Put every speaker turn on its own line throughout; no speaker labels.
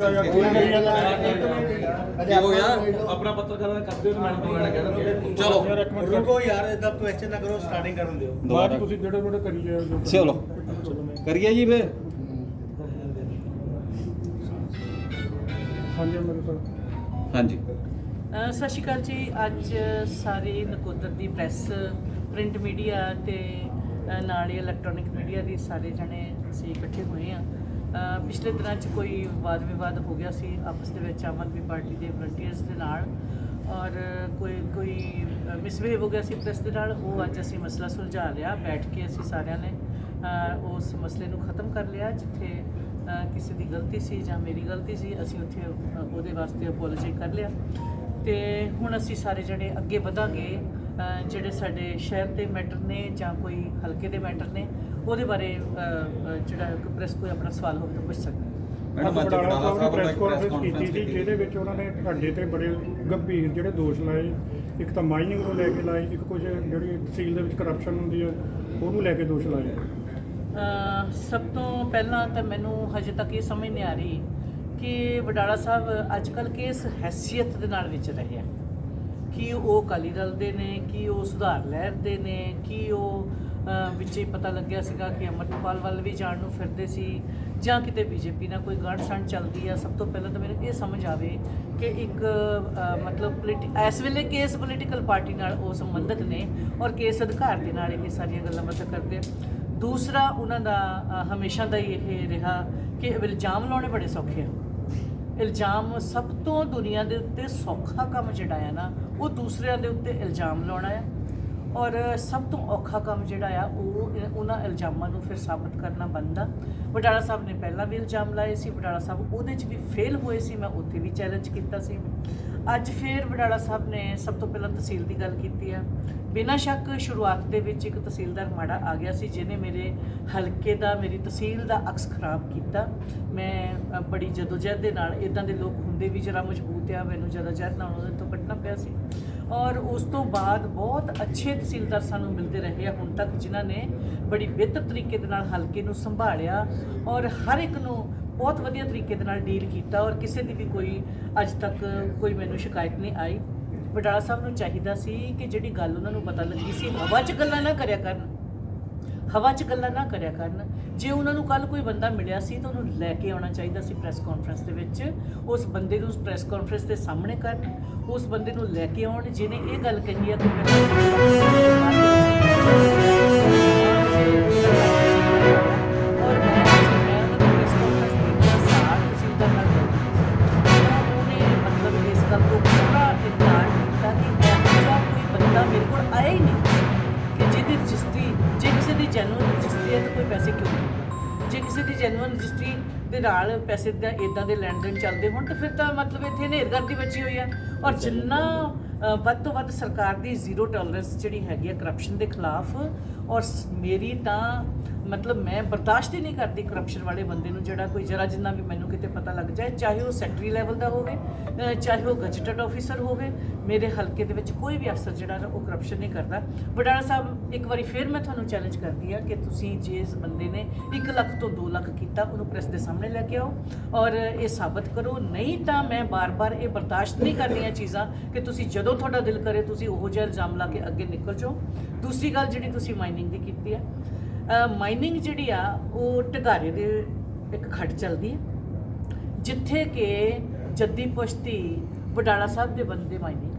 ਕੀ ਹੋ ਗਿਆ?
ਆਪਣਾ ਪੱਤਰਕਾਰਾਂ ਕਰਦੇ ਹੋ ਮੈਡਮ ਵਗੈਰਾ ਕਹਿੰਦੇ
ਚਲੋ।
ਰੁਕੋ ਯਾਰ ਇਦਾਂ ਕੁਐਸਚਨ ਨਾ ਕਰੋ ਸਟਾਰਟਿੰਗ ਕਰਨ ਦਿਓ।
ਬਾਅਦ ਤੁਸੀਂ ਜਿਹੜੇ ਜਿਹੜੇ ਕਰੀ ਜਾਓ
ਚਲੋ। ਕਰੀਏ ਜੀ ਫੇ
ਹਾਂਜੀ ਮੇਰੇ ਸਰ
ਹਾਂਜੀ।
ਅ, ਸਤਿ ਸ਼੍ਰੀ ਅਕਾਲ ਜੀ। ਅੱਜ ਸਾਰੇ ਨਕੋਦਰ ਦੀ ਪ੍ਰੈਸ ਪ੍ਰਿੰਟ ਮੀਡੀਆ ਤੇ ਨਾਲ ਹੀ ਇਲੈਕਟ੍ਰੋਨਿਕ ਮੀਡੀਆ ਦੀ ਸਾਰੇ ਜਣੇ ਅਸੀਂ ਇਕੱਠੇ ਹੋਏ ਆ ਪਿਛਲੇ ਦਿਨਾਂ 'ਚ ਕੋਈ ਵਾਦ ਵਿਵਾਦ ਹੋ ਗਿਆ ਸੀ, ਆਪਸ ਦੇ ਵਿੱਚ ਆਮ ਆਦਮੀ ਪਾਰਟੀ ਦੇ ਵਲੰਟੀਅਰਸ ਦੇ ਨਾਲ ਔਰ ਕੋਈ ਕੋਈ ਮਿਸਬਿਹੇਵ ਹੋ ਗਿਆ ਸੀ ਪ੍ਰੈਸ ਦੇ ਨਾਲ, ਉਹ ਅੱਜ ਅਸੀਂ ਮਸਲਾ ਸੁਲਝਾ ਲਿਆ, ਬੈਠ ਕੇ ਅਸੀਂ ਸਾਰਿਆਂ ਨੇ ਉਸ ਮਸਲੇ ਨੂੰ ਖਤਮ ਕਰ ਲਿਆ, ਜਿੱਥੇ ਕਿਸੇ ਦੀ ਗਲਤੀ ਸੀ ਜਾਂ ਮੇਰੀ ਗਲਤੀ ਸੀ, ਅਸੀਂ ਉੱਥੇ ਉਹਦੇ ਵਾਸਤੇ ਅਪੋਲੋਜੀ ਕਰ ਲਿਆ। ਤੇ ਹੁਣ ਅਸੀਂ ਸਾਰੇ ਜਣੇ ਅੱਗੇ ਵਧਾਂਗੇ। ਜਿਹੜੇ ਸਾਡੇ ਸ਼ਹਿਰ ਦੇ ਮੈਟਰ ਨੇ ਜਾਂ ਕੋਈ ਹਲਕੇ ਦੇ ਮੈਟਰ ਨੇ ਉਹਦੇ ਬਾਰੇ ਜਿਹੜਾ ਪ੍ਰੈਸ ਕੋਈ ਆਪਣਾ ਸਵਾਲ ਹੋਵੇ ਤਾਂ ਪੁੱਛ ਸਕਦਾ
ਮੈਡਮ ਅੱਜ ਬਡਾਲਾ ਸਾਹਿਬ ਵੱਲੋਂ
ਪ੍ਰੈਸ
ਇੱਕ ਪ੍ਰੈਸ
ਕਾਨਫਰੰਸ ਕੀਤੀ
ਕਾਨਫਰੰਸ
ਸੀ
ਕੀਤੀ
ਜਿਹਦੇ ਵਿੱਚ ਉਹਨਾਂ ਨੇ ਤੁਹਾਡੇ ਤੇ ਬੜੇ ਗੰਭੀਰ ਜਿਹੜੇ ਦੋਸ਼ ਲਾਏ। ਇੱਕ ਤਾਂ ਮਾਈਨਿੰਗ ਨੂੰ ਲੈ ਕੇ ਲਾਏ ਇੱਕ ਕੁਝ ਜਿਹੜੀ ਤਹਿਸੀਲ ਦੇ ਵਿੱਚ ਕਰਪਸ਼ਨ ਹੁੰਦੀ ਹੈ ਉਹਨੂੰ ਲੈ ਕੇ ਦੋਸ਼ ਲਾਏ।
ਅ, ਸਭ ਤੋਂ ਪਹਿਲਾਂ ਤਾਂ ਮੈਨੂੰ ਹਜੇ ਤੱਕ ਇਹ ਸਮਝ ਨਹੀਂ ਆ ਰਹੀ ਕਿ ਵਡਾਲਾ ਸਾਹਿਬ ਅੱਜ ਕੱਲ ਕਿਸ ਹੈਸੀਅਤ ਦੇ ਨਾਲ ਵਿਚ ਰਹੇ ਆ। ਕੀ ਉਹ ਅਕਾਲੀ ਦਲ ਦੇ ਨੇ, ਕੀ ਉਹ ਸੁਧਾਰ ਲਹਿਰ ਦੇ ਨੇ, ਕੀ ਉਹ ਵਿੱਚ ਹੀ ਪਤਾ ਲੱਗਿਆ ਸੀਗਾ ਕਿ ਅਮਰਪਾਲ ਵੱਲ ਵੀ ਜਾਣ ਨੂੰ ਫਿਰਦੇ ਸੀ ਜਾਂ ਕਿਤੇ ਬੀਜੇਪੀ ਨਾਲ ਕੋਈ ਗਾਂਢ ਸੰਡ ਚੱਲਦੀ ਆ, ਸਭ ਤੋਂ ਪਹਿਲਾਂ ਤਾਂ ਮੈਨੂੰ ਇਹ ਸਮਝ ਆਵੇ ਕਿ ਇੱਕ ਮਤਲਬ ਪੋਲੀਟੀ, ਇਸ ਵੇਲੇ ਕਿਸ ਪੋਲੀਟੀਕਲ ਪਾਰਟੀ ਨਾਲ ਉਹ ਸੰਬੰਧਿਤ ਨੇ ਔਰ ਕਿਸ ਅਧਿਕਾਰ ਦੇ ਨਾਲ ਇਹ ਸਾਰੀਆਂ ਗੱਲਾਂ ਮਤਲਬ ਕਰਦੇ ਆ। ਦੂਸਰਾ ਉਹਨਾਂ ਦਾ ਹਮੇਸ਼ਾ ਦਾ ਹੀ ਇਹ ਰਿਹਾ ਕਿ ਇਲਜ਼ਾਮ ਲਾਉਣੇ ਬੜੇ ਸੌਖੇ ਆ। ਇਲਜ਼ਾਮ ਸਭ ਤੋਂ ਦੁਨੀਆ ਦੇ ਉੱਤੇ ਸੌਖਾ ਕੰਮ ਜਿਹੜਾ ਆ ਨਾ ਉਹ ਦੂਸਰਿਆਂ ਦੇ ਉੱਤੇ ਇਲਜ਼ਾਮ ਲਾਉਣਾ ਆ ਔਰ ਸਭ ਤੋਂ ਔਖਾ ਕੰਮ ਜਿਹੜਾ ਆ, ਉਹ ਉਹਨਾਂ ਇਲਜ਼ਾਮਾਂ ਨੂੰ ਫਿਰ ਸਾਬਤ ਕਰਨਾ ਬਣਦਾ। ਵਡਾਲਾ ਸਾਹਿਬ ਨੇ ਪਹਿਲਾਂ ਵੀ ਇਲਜ਼ਾਮ ਲਾਏ ਸੀ, ਵਡਾਲਾ ਸਾਹਿਬ ਉਹਦੇ 'ਚ ਵੀ ਫੇਲ ਹੋਏ ਸੀ, ਮੈਂ ਉੱਥੇ ਵੀ ਚੈਲੰਜ ਕੀਤਾ ਸੀ। ਅੱਜ ਫੇਰ ਵਡਾਲਾ ਸਾਹਿਬ ਨੇ ਸਭ ਤੋਂ ਪਹਿਲਾਂ ਤਹਿਸੀਲ ਦੀ ਗੱਲ ਕੀਤੀ ਆ। ਬਿਨਾਂ ਸ਼ੱਕ ਸ਼ੁਰੂਆਤ ਦੇ ਵਿੱਚ ਇੱਕ ਤਹਿਸੀਲਦਾਰ ਮਾੜਾ ਆ ਗਿਆ ਸੀ ਜਿਹਨੇ ਮੇਰੇ ਹਲਕੇ ਦਾ ਮੇਰੀ ਤਹਿਸੀਲ ਦਾ ਅਕਸ ਖਰਾਬ ਕੀਤਾ। ਮੈਂ ਅ, ਬੜੀ ਜਦੋਜਹਿਦ ਦੇ ਨਾਲ ਇਦਾਂ ਦੇ ਲੋਕ ਹੁੰਦੇ ਵੀ ਜਰਾ ਮਜ਼ਬੂਤ ਆ ਮੈਨੂੰ ਜ਼ਿਆਦਾ ਜਹਿਦ ਨਾਲ ਉਹਨਾਂ ਤੋਂ ਕੱਟਣਾ ਪਿਆ ਸੀ। ਔਰ ਉਸ ਤੋਂ ਬਾਅਦ ਬਹੁਤ ਅੱਛੇ ਤਹਿਸੀਲਦਾਰ ਸਾਨੂੰ ਮਿਲਦੇ ਰਹੇ ਆ ਹੁਣ ਤੱਕ ਜਿਨ੍ਹਾਂ ਨੇ ਬੜੀ ਬਿਹਤਰ ਤਰੀਕੇ ਦੇ ਨਾਲ ਹਲਕੇ ਨੂੰ ਸੰਭਾਲਿਆ। ਔਰ ਹਰ ਇੱਕ ਨੂੰ ਬਹੁਤ ਵਧੀਆ ਤਰੀਕੇ ਦੇ ਨਾਲ ਡੀਲ ਕੀਤਾ ਔਰ ਕਿਸੇ ਦੀ ਵੀ ਕੋਈ ਅੱਜ ਤੱਕ ਕੋਈ ਮੈਨੂੰ ਸ਼ਿਕਾਇਤ ਨਹੀਂ ਆਈ। ਬਟਾਲਾ ਸਾਹਿਬ ਨੂੰ ਚਾਹੀਦਾ ਸੀ ਕਿ ਜਿਹੜੀ ਗੱਲ ਉਹਨਾਂ ਨੂੰ ਪਤਾ ਲੱਗੀ ਸੀ, ਹਵਾ 'ਚ ਗੱਲਾਂ ਨਾ ਕਰਿਆ ਕਰਨ। ਹਵਾ 'ਚ ਗੱਲਾਂ ਨਾ ਕਰਿਆ ਕਰਨ। ਜੇ ਉਹਨਾਂ ਨੂੰ ਕੱਲ ਕੋਈ ਬੰਦਾ ਮਿਲਿਆ ਸੀ ਤਾਂ ਉਹਨੂੰ ਲੈ ਕੇ ਆਉਣਾ ਚਾਹੀਦਾ ਸੀ ਪ੍ਰੈਸ ਕਾਨਫਰੰਸ ਦੇ ਵਿੱਚ। ਉਸ ਬੰਦੇ ਨੂੰ ਉਸ ਪ੍ਰੈਸ ਕਾਨਫਰੰਸ ਦੇ ਸਾਹਮਣੇ ਕਰਨ। ਉਸ ਬੰਦੇ ਨੂੰ ਲੈ ਕੇ ਆਉਣ। ਜਿਹਨੇ ਇਹ ਗੱਲ ਕਹੀ ਆ ਕਿ ਮੈਂ ਪੈਸੇ ਦਾ ਇਦਾਂ ਦੇ ਲੈਣ ਦੇਣ ਚੱਲਦੇ ਹੋਣ ਤਾਂ ਫਿਰ ਤਾਂ ਮਤਲਬ ਇੱਥੇ ਹਨੇਰਗਰਦੀ ਬਚੀ ਹੋਈ ਆ। ਔਰ ਜਿੰਨਾ ਵੱਧ ਤੋਂ ਵੱਧ ਸਰਕਾਰ ਦੀ ਜ਼ੀਰੋ ਟੋਲਰੈਂਸ ਜਿਹੜੀ ਹੈਗੀ ਆ ਕਰਪਸ਼ਨ ਦੇ ਖਿਲਾਫ ਔਰ ਮੇਰੀ ਤਾਂ ਮਤਲਬ ਮੈਂ ਬਰਦਾਸ਼ਤ ਹੀ ਨਹੀਂ ਕਰਦੀ ਕਰਪਸ਼ਨ ਵਾਲੇ ਬੰਦੇ ਨੂੰ, ਜਿਹੜਾ ਕੋਈ ਜਰਾ ਜਿੰਨਾ ਵੀ ਮੈਨੂੰ ਕਿਤੇ ਪਤਾ ਲੱਗ ਜਾਏ, ਚਾਹੇ ਉਹ ਸੈਕਟਰੀ ਲੈਵਲ ਦਾ ਹੋਵੇ ਚਾਹੇ ਉਹ ਗਜਟਡ ਆਫੀਸਰ ਹੋਵੇ, ਮੇਰੇ ਹਲਕੇ ਦੇ ਵਿੱਚ ਕੋਈ ਵੀ ਅਫਸਰ ਜਿਹੜਾ ਨਾ ਉਹ ਕਰਪਸ਼ਨ ਨਹੀਂ ਕਰਦਾ। ਵਡਾਲਾ ਸਾਹਿਬ, ਇੱਕ ਵਾਰੀ ਫਿਰ ਮੈਂ ਤੁਹਾਨੂੰ ਚੈਲੰਜ ਕਰਦੀ ਆ ਕਿ ਤੁਸੀਂ ਜੇ ਇਸ ਬੰਦੇ ਨੇ 1 ਲੱਖ ਤੋਂ 2 ਲੱਖ ਕੀਤਾ, ਉਹਨੂੰ ਪ੍ਰੈਸ ਦੇ ਸਾਹਮਣੇ ਲੈ ਕੇ ਆਓ ਔਰ ਇਹ ਸਾਬਤ ਕਰੋ। ਨਹੀਂ ਤਾਂ ਮੈਂ ਬਾਰ-ਬਾਰ ਇਹ ਬਰਦਾਸ਼ਤ ਨਹੀਂ ਕਰਨੀਆਂ ਚੀਜ਼ਾਂ ਕਿ ਤੁਸੀਂ ਜਦੋਂ ਤੁਹਾਡਾ ਦਿਲ ਕਰੇ, ਤੁਸੀਂ ਉਹੋ ਜਿਹਾ ਇਲਜ਼ਾਮ ਲਾ ਕੇ ਅੱਗੇ ਨਿਕਲ ਜਾਓ। ਦੂਸਰੀ ਗੱਲ ਜਿਹੜੀ ਤੁਸੀਂ ਮਾਈਨਿੰਗ ਦੀ ਕੀਤੀ ਹੈ ਮਾਈਨਿੰਗ ਜਿਹੜੀ ਆ, ਉਹ ਟਗਾਰੇ ਦੇ ਇੱਕ ਖੱਡ ਚੱਲਦੀ ਹੈ ਜਿੱਥੇ ਕਿ ਜੱਦੀ ਪੁਸ਼ਤੀ ਵਡਾਲਾ ਸਾਹਿਬ ਦੇ ਬੰਦੇ ਮਾਈਨਿੰਗ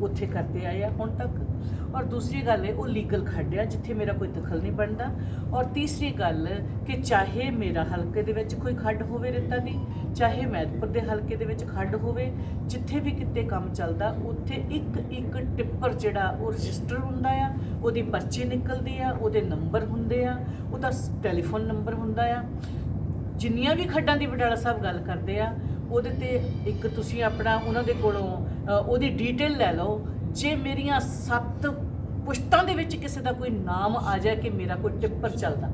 ਉੱਥੇ ਕਰਦੇ ਆਏ ਆ ਹੁਣ ਤੱਕ। ਔਰ ਦੂਸਰੀ ਗੱਲ ਹੈ ਉਹ ਲੀਗਲ ਖੱਡਿਆ ਜਿੱਥੇ ਮੇਰਾ ਕੋਈ ਦਖਲ ਨਹੀਂ ਬਣਦਾ। ਔਰ ਤੀਸਰੀ ਗੱਲ ਕਿ ਚਾਹੇ ਮੇਰਾ ਹਲਕੇ ਦੇ ਵਿੱਚ ਕੋਈ ਖੱਡ ਹੋਵੇ ਰੇਤਾ ਦੀ, ਚਾਹੇ ਮੈਦਪੁਰ ਦੇ ਹਲਕੇ ਦੇ ਵਿੱਚ ਖੱਡ ਹੋਵੇ, ਜਿੱਥੇ ਵੀ ਕਿਤੇ ਕੰਮ ਚੱਲਦਾ, ਉੱਥੇ ਇੱਕ ਇੱਕ ਟਿੱਪਰ ਜਿਹੜਾ, ਉਹ ਰਜਿਸਟਰ ਹੁੰਦਾ ਆ, ਉਹਦੀ ਪਰਚੀ ਨਿਕਲਦੀ ਆ, ਉਹਦੇ ਨੰਬਰ ਹੁੰਦੇ ਆ, ਉਹਦਾ ਟੈਲੀਫੋਨ ਨੰਬਰ ਹੁੰਦਾ ਆ। ਜਿੰਨੀਆਂ ਵੀ ਖੱਡਾਂ ਦੀ ਵਡਾਲਾ ਸਾਹਿਬ ਗੱਲ ਕਰਦੇ ਆ ਉਹਦੇ ਤੇ ਇੱਕ ਤੁਸੀਂ ਆਪਣਾ ਉਹਨਾਂ ਦੇ ਕੋਲੋਂ ਉਹਦੀ ਡੀਟੇਲ ਲੈ ਲਓ ਜੇ ਮੇਰੀਆਂ ਸੱਤ ਪੁਸ਼ਤਾਂ ਦੇ ਵਿੱਚ ਕਿਸੇ ਦਾ ਕੋਈ ਨਾਮ ਆ ਜਾਏ ਕਿ ਮੇਰਾ ਕੋਈ ਟਿੱਪਰ ਚੱਲਦਾ,